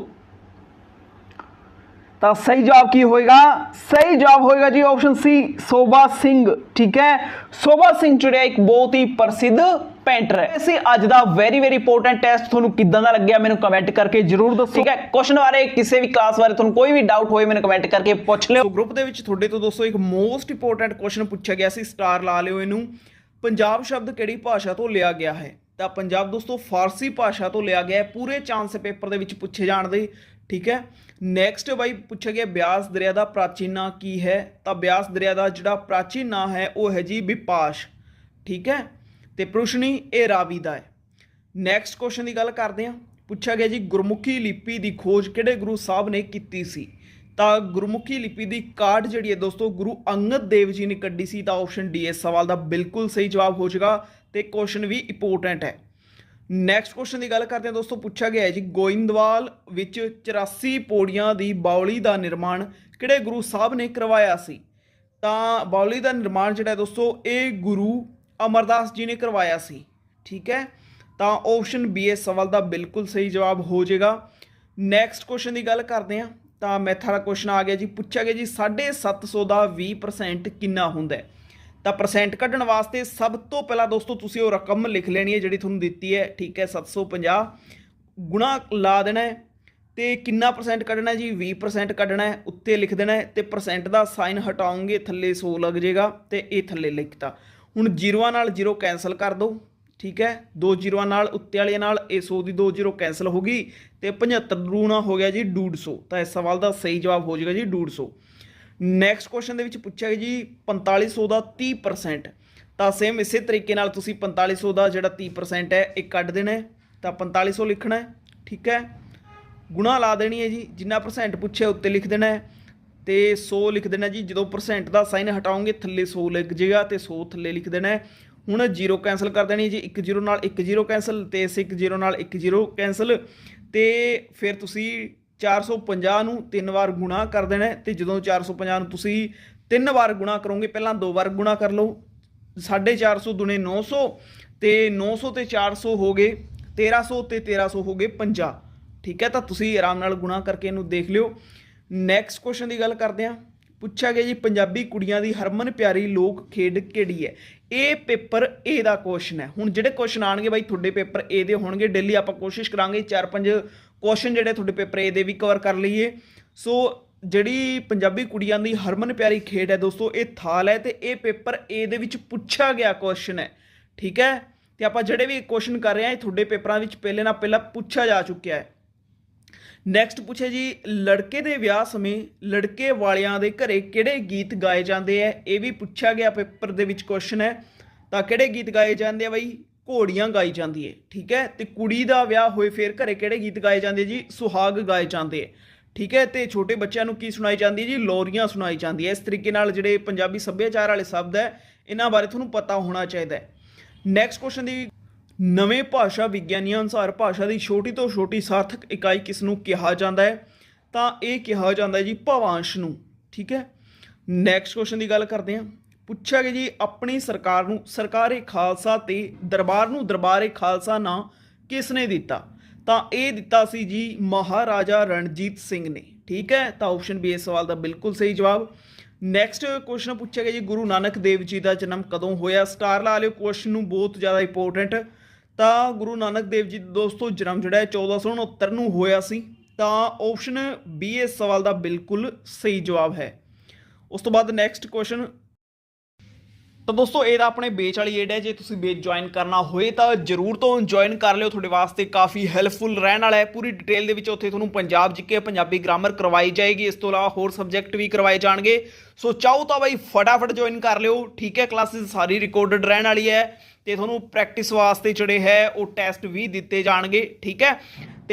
ਤਾਂ ਸਹੀ ਜਵਾਬ ਕੀ ਹੋਏਗਾ ਸਹੀ ਜਵਾਬ ਹੋਏਗਾ ਜੀ ਆਪਸ਼ਨ ਸੀ ਸੋਭਾ ਸਿੰਘ ਠੀਕ ਹੈ ਸੋਭਾ ਸਿੰਘ ਜਿਹੜਾ ਇੱਕ ਬਹੁਤ ਹੀ ਪ੍ਰਸਿੱਧ ਪੇਂਟਰ ਹੈ ਅਸੀਂ ਅੱਜ ਦਾ ਵੈਰੀ ਵੈਰੀ ਇੰਪੋਰਟੈਂਟ ਟੈਸਟ ਤੁਹਾਨੂੰ ਕਿੱਦਾਂ ਦਾ ਲੱਗਿਆ ਮੈਨੂੰ ਕਮੈਂਟ ਕਰਕੇ ਜਰੂਰ ਦੱਸੋ ਠੀਕ ਹੈ ਕੁਐਸਚਨ ਬਾਰੇ ਕਿਸੇ ਵੀ ਕਲਾਸ ਬਾਰੇ ਤੁਹਾਨੂੰ ਕੋਈ ਵੀ ਡਾਊਟ ਹੋਏ ਮੈਨੂੰ ਕਮੈਂਟ ਕਰਕੇ ਪੁੱਛ ਲਿਓ ਸੋ ਗਰੁੱਪ ਦੇ ਵਿੱਚ ਤੁਹਾਡੇ ਤੋਂ ਦੋਸਤੋ ਇੱਕ ਮੋਸਟ ਇੰਪੋਰਟੈਂਟ ਕੁਐਸਚਨ ਪੁੱਛਿਆ ਗਿਆ ਸੀ ਸਟਾਰ ਲਾ ਲਿਓ ਇਹਨੂੰ ਪੰਜਾਬ ਸ਼ਬਦ ਕਿਹੜੀ ਭਾਸ਼ਾ ਤੋਂ ਲਿਆ ਗਿਆ ਹੈ ਤਾਂ ਪੰਜਾਬ ਦੋਸਤੋ ਫਾਰਸੀ ਭਾਸ਼ਾ ਤੋਂ ਲਿਆ ਗਿਆ ਪੂਰੇ ਚਾਂਸ ਪੇਪਰ ਦੇ ਵਿੱਚ ਪੁੱਛੇ ਜਾਣ ਦੇ, ਠੀਕ ਹੈ? ਨੈਕਸਟ ਬਾਈ ਪੁੱਛਿਆ ਗਿਆ ਬਿਆਸ ਦਰਿਆ ਦਾ ਪ੍ਰਾਚੀਨ ਨਾਂ ਕੀ ਹੈ? ਤਾਂ ਬਿਆਸ ਦਰਿਆ ਦਾ ਜਿਹੜਾ ਪ੍ਰਾਚੀਨ ਨਾਂ ਹੈ, ਉਹ ਹੈ ਜੀ ਵਿਪਾਸ਼ ਠੀਕ ਹੈ? ਤੇ ਪ੍ਰੁਸ਼ਨੀ ਇਹ ਰਾਵੀ ਦਾ ਹੈ। ਨੈਕਸਟ ਕੁਐਸਚਨ ਦੀ ਗੱਲ ਕਰਦੇ ਹਾਂ। ਪੁੱਛਿਆ ਗਿਆ ਜੀ ਗੁਰਮੁਖੀ ਲਿਪੀ ਦੀ ਖੋਜ ਕਿਹੜੇ ਗੁਰੂ ਸਾਹਿਬ ਨੇ ਕੀਤੀ ਸੀ? ਤਾਂ ਗੁਰਮੁਖੀ ਲਿਪੀ ਦੀ ਕਾਢ ਜਿਹੜੀ ਹੈ ਦੋਸਤੋ ਗੁਰੂ ਅੰਗਦ ਦੇਵ ਜੀ ਨੇ ਕੱਢੀ ਸੀ, ਤਾਂ ਆਪਸ਼ਨ ਡੀ ਇਸ ਸਵਾਲ ਦਾ ਬਿਲਕੁਲ ਸਹੀ ਜਵਾਬ ਹੋ ਜਾਏਗਾ ਤੇ ਕੁਐਸਚਨ ਵੀ ਇੰਪੋਰਟੈਂਟ ਹੈ। ਨੈਕਸਟ ਕੁਐਸਚਨ ਦੀ ਗੱਲ ਕਰਦੇ ਹਾਂ ਦੋਸਤੋ, ਪੁੱਛਿਆ ਗਿਆ ਹੈ ਜੀ, ਗੋਇੰਦਵਾਲ ਵਿੱਚ 84 ਪੌੜੀਆਂ ਦੀ ਬਾਉਲੀ ਦਾ ਨਿਰਮਾਣ ਕਿਹੜੇ ਗੁਰੂ ਸਾਹਿਬ ਨੇ ਕਰਵਾਇਆ ਸੀ? ਤਾਂ ਬਾਉਲੀ ਦਾ ਨਿਰਮਾਣ ਜਿਹੜਾ ਦੋਸਤੋ, ਇਹ ਗੁਰੂ ਅਮਰਦਾਸ ਜੀ ਨੇ ਕਰਵਾਇਆ ਸੀ। ਠੀਕ ਹੈ? ਤਾਂ ਆਪਸ਼ਨ ਬੀ ਇਸ ਸਵਾਲ ਦਾ ਬਿਲਕੁਲ ਸਹੀ ਜਵਾਬ ਹੋ ਜਾਏਗਾ। ਨੈਕਸਟ ਕੁਐਸਚਨ ਦੀ ਗੱਲ ਕਰਦੇ ਹਾਂ, ਤਾਂ ਮੈਥ ਵਾਲਾ ਕੁਐਸਚਨ ਆ ਗਿਆ ਜੀ, ਪੁੱਛਿਆ ਗਿਆ ਜੀ 750 ਦਾ 20% ਕਿੰਨਾ ਹੁੰਦਾ ਹੈ? ਤਾਂ ਪਰਸੈਂਟ ਕੱਢਣ ਵਾਸਤੇ ਸਭ ਤੋਂ ਪਹਿਲਾਂ ਦੋਸਤੋ ਤੁਸੀਂ ਉਹ ਰਕਮ ਲਿਖ ਲੈਣੀ ਹੈ ਜਿਹੜੀ ਤੁਹਾਨੂੰ ਦਿੱਤੀ ਹੈ, ਠੀਕ ਹੈ 750 ਗੁਣਾ ਲਾ ਦੇਣਾ ਹੈ ਤੇ ਕਿੰਨਾ ਪਰਸੈਂਟ ਕੱਢਣਾ ਜੀ? 20% ਕੱਢਣਾ ਹੈ, ਉੱਤੇ ਲਿਖ ਦੇਣਾ ਹੈ ਤੇ ਪਰਸੈਂਟ ਦਾ ਸਾਈਨ ਹਟਾਉਂਗੇ ਥੱਲੇ 100 ਲੱਗ ਜਾਏਗਾ ਤੇ ਇਹ ਥੱਲੇ ਲਿਖਤਾ। ਹੁਣ ਜ਼ੀਰੋਆਂ ਨਾਲ ਜ਼ੀਰੋ ਕੈਨਸਲ ਕਰ ਦਿਓ, ਠੀਕ ਹੈ? ਦੋ ਜ਼ੀਰੋਆਂ ਨਾਲ, ਉੱਤੇ ਵਾਲੇ ਨਾਲ, ਇਹ 100 ਦੀ ਦੋ ਜ਼ੀਰੋ ਕੈਨਸਲ ਹੋ ਗਈ ਤੇ 75 ਦੂਣਾ ਹੋ ਗਿਆ ਜੀ 150 ਤਾਂ ਇਸ ਸਵਾਲ ਦਾ ਸਹੀ ਜਵਾਬ ਹੋ ਜਾਏਗਾ ਜੀ 150 ਨੈਕਸਟ ਕੁਐਸਚਨ ਦੇ ਵਿੱਚ ਪੁੱਛਿਆ ਗਿਆ ਜੀ 4500 ਦਾ 30% ਤਾਂ ਸੇਮ ਇਸੇ ਤਰੀਕੇ ਨਾਲ ਤੁਸੀਂ 4500 ਦਾ ਜਿਹੜਾ 30% ਹੈ, ਇਹ ਕੱਢ ਦੇਣਾ ਹੈ। ਤਾਂ 4500 ਲਿਖਣਾ ਹੈ, ਠੀਕ ਹੈ? ਗੁਣਾ ਲਾ ਦੇਣੀ ਹੈ ਜੀ, ਜਿੰਨਾ ਪਰਸੈਂਟ ਪੁੱਛਿਆ ਉੱਤੇ ਲਿਖ ਦੇਣਾ ਹੈ। ਤੇ 100 ਲਿਖ ਦੇਣਾ ਜੀ, ਜਦੋਂ ਪਰਸੈਂਟ ਦਾ ਸਾਈਨ ਹਟਾਉਂਗੇ ਥੱਲੇ 100 ਲਿਖ ਜਾਏਗਾ ਤੇ 100 ਥੱਲੇ ਲਿਖ ਦੇਣਾ ਹੈ। ਹੁਣ 0 ਕੈਨਸਲ ਕਰ ਦੇਣੀ ਹੈ ਜੀ 1 0 ਨਾਲ 1 0 ਕੈਨਸਲ ਤੇ ਇਸ 1 0 ਨਾਲ 1 0 ਕੈਨਸਲ ਤੇ ਫਿਰ ਤੁਸੀਂ 450 ਨੂੰ ਤਿੰਨ ਵਾਰ ਗੁਣਾ ਕਰ ਦੇਣਾ ਹੈ ਤੇ ਜਦੋਂ 450 ਨੂੰ ਤੁਸੀਂ ਤਿੰਨ ਵਾਰ ਗੁਣਾ ਕਰੋਗੇ, ਪਹਿਲਾਂ ਦੋ ਵਾਰ ਗੁਣਾ ਕਰ ਲਓ। 450 ਦੁਨੇ 900 ਤੇ 900 ਤੇ 400 ਹੋ ਗਏ 1300 ਤੇ 1300 ਹੋ ਗਏ 50 ਠੀਕ ਹੈ, ਤਾਂ ਤੁਸੀਂ ਆਰਾਮ ਨਾਲ ਗੁਣਾ ਕਰਕੇ ਇਹਨੂੰ ਦੇਖ ਲਿਓ। ਨੈਕਸਟ ਕੁਐਸਚਨ ਦੀ ਗੱਲ ਕਰਦੇ ਹਾਂ। ਪੁੱਛਿਆ ਗਿਆ ਜੀ, ਪੰਜਾਬੀ ਕੁੜੀਆਂ ਦੀ ਹਰਮਨ ਪਿਆਰੀ ਲੋਕ ਖੇਡ ਕਿਹੜੀ ਹੈ? ਇਹ ਪੇਪਰ ਏ ਦਾ ਕੁਐਸਚਨ ਹੈ। ਹੁਣ ਜਿਹੜੇ ਕੁਐਸਚਨ ਆਣਗੇ ਬਾਈ, ਤੁਹਾਡੇ ਪੇਪਰ ਏ ਦੇ ਹੋਣਗੇ। ਡੇਲੀ ਆਪਾਂ ਕੋਸ਼ਿਸ਼ ਕਰਾਂਗੇ ਚਾਰ ਪੰਜ ਕੁਐਸਚਨ ਜਿਹੜੇ ਤੁਹਾਡੇ ਪੇਪਰ ਏ ਦੇ ਵੀ ਕਵਰ ਕਰ ਲਈਏ। ਸੋ ਜਿਹੜੀ ਪੰਜਾਬੀ ਕੁੜੀਆਂ ਦੀ ਹਰਮਨ ਪਿਆਰੀ ਖੇਡ ਹੈ ਦੋਸਤੋ, ਇਹ ਥਾਲ ਹੈ ਤੇ ਇਹ ਪੇਪਰ ਏ ਦੇ ਵਿੱਚ ਪੁੱਛਿਆ ਗਿਆ ਕੁਐਸਚਨ ਹੈ। ਠੀਕ ਹੈ? ਤੇ ਆਪਾਂ ਜਿਹੜੇ ਵੀ ਕੁਐਸਚਨ ਕਰ ਰਹੇ ਹਾਂ, ਇਹ ਤੁਹਾਡੇ ਪੇਪਰਾਂ ਵਿੱਚ ਪਹਿਲੇ ਨਾਲ ਪਹਿਲਾਂ ਪੁੱਛਿਆ ਜਾ ਚੁੱਕਿਆ ਹੈ। ਨੈਕਸਟ ਪੁੱਛੇ ਜੀ, ਲੜਕੇ ਦੇ ਵਿਆਹ ਸਮੇਂ ਲੜਕੇ ਵਾਲਿਆਂ ਦੇ ਘਰੇ ਕਿਹੜੇ ਗੀਤ ਗਾਏ ਜਾਂਦੇ ਐ ਇਹ ਵੀ ਪੁੱਛਿਆ ਗਿਆ ਪੇਪਰ ਦੇ ਵਿੱਚ ਕੁਐਸਚਨ ਹੈ। ਤਾਂ ਕਿਹੜੇ ਗੀਤ ਗਾਏ ਜਾਂਦੇ ਆ ਬਈ? ਘੋੜੀਆਂ ਗਾਈ ਜਾਂਦੀ ਹੈ ਠੀਕ ਹੈ? ਤੇ ਕੁੜੀ ਦਾ ਵਿਆਹ ਹੋਏ ਫਿਰ ਘਰੇ ਕਿਹੜੇ ਗੀਤ ਗਾਏ ਜਾਂਦੇ ਜੀ? ਸੁਹਾਗ ਗਾਏ ਜਾਂਦੇ ਹੈ ਠੀਕ ਹੈ? ਤੇ ਛੋਟੇ ਬੱਚਿਆਂ ਨੂੰ ਕੀ ਸੁਣਾਈ ਜਾਂਦੀ ਹੈ ਜੀ? ਲੋਰੀਆਂ ਸੁਣਾਈ ਜਾਂਦੀ ਹੈ ਇਸ ਤਰੀਕੇ ਨਾਲ ਜਿਹੜੇ ਪੰਜਾਬੀ ਸੱਭਿਆਚਾਰ ਵਾਲੇ ਸ਼ਬਦ ਹੈ, ਇਹਨਾਂ ਬਾਰੇ ਤੁਹਾਨੂੰ ਪਤਾ ਹੋਣਾ ਚਾਹੀਦਾ ਹੈ। ਨੈਕਸਟ ਕੁਐਸਚਨ ਦੀ ਨਵੇਂ ਭਾਸ਼ਾ ਵਿਗਿਆਨੀਆਂ ਅਨੁਸਾਰ ਭਾਸ਼ਾ ਦੀ ਛੋਟੀ ਤੋਂ ਛੋਟੀ ਸਾਰਥਕ ਇਕਾਈ ਕਿਸ ਨੂੰ ਕਿਹਾ ਜਾਂਦਾ ਹੈ? ਤਾਂ ਇਹ ਕਿਹਾ ਜਾਂਦਾ ਹੈ ਜੀ, ਭਵਾਂਸ਼ ਨੂੰ, ਠੀਕ ਹੈ? ਨੈਕਸਟ ਕੁਐਸਚਨ ਦੀ ਗੱਲ ਕਰਦੇ ਹਾਂ। ਪੁੱਛਿਆ ਗਿਆ ਜੀ ਆਪਣੀ ਸਰਕਾਰ ਨੂੰ, ਸਰਕਾਰੇ ਖਾਲਸਾ ਤੇ ਦਰਬਾਰ ਨੂੰ ਦਰਬਾਰੇ ਖਾਲਸਾ ਨਾਂ ਕਿਸ ਨੇ ਦਿੱਤਾ? ਤਾਂ ਇਹ ਦਿੱਤਾ ਸੀ ਜੀ ਮਹਾਰਾਜਾ ਰਣਜੀਤ ਸਿੰਘ ਨੇ। ਠੀਕ ਹੈ? ਤਾਂ ਆਪਸ਼ਨ ਬੀ ਇਸ ਸਵਾਲ ਦਾ ਬਿਲਕੁਲ ਸਹੀ ਜਵਾਬ। ਨੈਕਸਟ ਕੁਐਸਚਨ ਪੁੱਛਿਆ ਗਿਆ ਜੀ, ਗੁਰੂ ਨਾਨਕ ਦੇਵ ਜੀ ਦਾ ਜਨਮ ਕਦੋਂ ਹੋਇਆ? ਸਟਾਰ ਲਾ ਲਿਓ ਕੁਐਸਚਨ ਨੂੰ ਬਹੁਤ ਜ਼ਿਆਦਾ ਇੰਪੋਰਟੈਂਟ ਤਾਂ ਗੁਰੂ ਨਾਨਕ ਦੇਵ ਜੀ, ਦੋਸਤੋ, ਜਨਮ ਜਿਹੜਾ ਹੈ 1469 ਨੂੰ ਹੋਇਆ ਸੀ। ਤਾਂ ਆਪਸ਼ਨ ਬੀ ਇਸ ਸਵਾਲ ਦਾ ਬਿਲਕੁਲ ਸਹੀ ਜਵਾਬ ਹੈ। ਉਸ ਤੋਂ ਬਾਅਦ ਨੈਕਸਟ ਕੁਐਸਚਨ ਤਾਂ ਦੋਸਤੋ ਇਹਦਾ ਆਪਣੇ ਬੇਚ ਵਾਲੀ ਏਡ ਹੈ। ਜੇ ਤੁਸੀਂ ਬੇਚ ਜੁਆਇਨ ਕਰਨਾ ਹੋਏ ਤਾਂ ਜਰੂਰ ਤੋਂ ਜੁਆਇਨ ਕਰ ਲਿਓ। ਤੁਹਾਡੇ ਵਾਸਤੇ ਕਾਫੀ ਹੈਲਪਫੁਲ ਰਹਿਣ ਵਾਲਾ ਹੈ। ਪੂਰੀ ਡਿਟੇਲ ਦੇ ਵਿੱਚ ਉੱਥੇ ਤੁਹਾਨੂੰ ਪੰਜਾਬ ਜਿੱਕੇ ਪੰਜਾਬੀ ਗ੍ਰਾਮਰ ਕਰਵਾਈ ਜਾਏਗੀ। ਇਸ ਤੋਂ ਇਲਾਵਾ ਹੋਰ ਸਬਜੈਕਟ ਵੀ ਕਰਵਾਏ ਜਾਣਗੇ। ਸੋ ਚਾਹੋ ਤਾਂ ਬਾਈ, ਫਟਾਫਟ ਜੁਆਇਨ ਕਰ ਲਿਓ। ਠੀਕ ਹੈ ਕਲਾਸਿਸ ਸਾਰੀ ਰਿਕਾਰਡਡ ਰਹਿਣ ਵਾਲੀ ਹੈ ਤੇ ਤੁਹਾਨੂੰ ਪ੍ਰੈਕਟਿਸ ਵਾਸਤੇ ਜਿਹੜੇ ਹੈ, ਉਹ ਟੈਸਟ ਵੀ ਦਿੱਤੇ ਜਾਣਗੇ। ਠੀਕ ਹੈ।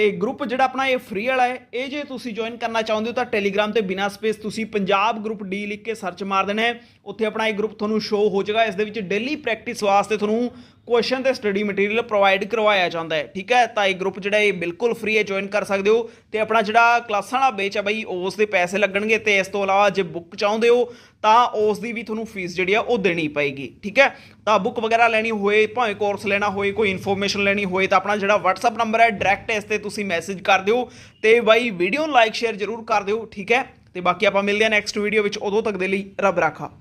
ਤੇ ਗਰੁੱਪ ਜਿਹੜਾ ਆਪਣਾ ਇਹ ਫ੍ਰੀ ਵਾਲਾ ਹੈ, ਇਹ ਜੇ ਤੁਸੀਂ ਜੁਆਇਨ ਕਰਨਾ ਚਾਹੁੰਦੇ ਹੋ ਤਾਂ ਟੈਲੀਗ੍ਰਾਮ ਤੇ ਬਿਨਾਂ ਸਪੇਸ ਤੁਸੀਂ ਪੰਜਾਬ ਗਰੁੱਪ ਡੀ ਲਿਖ ਕੇ ਸਰਚ ਮਾਰ ਦੇਣਾ ਹੈ। ਉੱਥੇ ਆਪਣਾ ਇਹ ਗਰੁੱਪ ਤੁਹਾਨੂੰ ਸ਼ੋ ਹੋ ਜਾਏਗਾ। ਇਸ ਦੇ ਵਿੱਚ ਡੇਲੀ ਪ੍ਰੈਕਟਿਸ ਵਾਸਤੇ ਤੁਹਾਨੂੰ ਕੁਐਸਚਨ ਤੇ ਸਟੱਡੀ ਮਟੀਰੀਅਲ ਪ੍ਰੋਵਾਈਡ ਕਰਵਾਇਆ ਜਾਂਦਾ ਹੈ। ਠੀਕ ਹੈ? ਤਾਂ ਇਹ ਗਰੁੱਪ ਜਿਹੜਾ ਇਹ ਬਿਲਕੁਲ ਫ੍ਰੀ ਹੈ ਜੁਆਇਨ ਕਰ ਸਕਦੇ ਹੋ। ਤੇ ਆਪਣਾ ਜਿਹੜਾ ਕਲਾਸਾਂ ਵਾਲਾ ਬੇਚ ਹੈ ਬਈ, ਉਸ ਦੇ ਪੈਸੇ ਲੱਗਣਗੇ ਤੇ ਇਸ ਤੋਂ ਇਲਾਵਾ ਜੇ ਬੁੱਕ ਚਾਹੁੰਦੇ ਹੋ ਤਾਂ ਉਸ ਦੀ ਵੀ ਤੁਹਾਨੂੰ ਫੀਸ ਜਿਹੜੀ ਆ ਉਹ ਦੇਣੀ ਪਏਗੀ। ਠੀਕ ਹੈ? ਤਾਂ ਬੁੱਕ ਵਗੈਰਾ ਲੈਣੀ ਹੋਏ, ਭਾਵੇਂ ਕੋਰਸ ਲੈਣਾ ਹੋਏ, ਕੋਈ ਇਨਫੋਰਮੇਸ਼ਨ ਲੈਣੀ ਹੋਏ, ਤਾਂ ਆਪਣਾ ਜਿਹੜਾ WhatsApp ਨੰਬਰ ਹੈ ਡਾਇਰੈਕਟ ਇਸ ਤੇ ਤੁਸੀਂ ਮੈਸੇਜ ਕਰ ਦਿਓ ਤੇ ਬਾਈ ਵੀਡੀਓ ਨੂੰ ਲਾਈਕ ਸ਼ੇਅਰ ਜ਼ਰੂਰ ਕਰ ਦਿਓ, ਠੀਕ ਹੈ? ਤੇ ਬਾਕੀ ਆਪਾਂ ਮਿਲਦੇ ਹਾਂ ਨੈਕਸਟ ਵੀਡੀਓ ਵਿੱਚ, ਉਦੋਂ ਤੱਕ ਦੇ ਲਈ ਰੱਬ ਰਾਖਾ।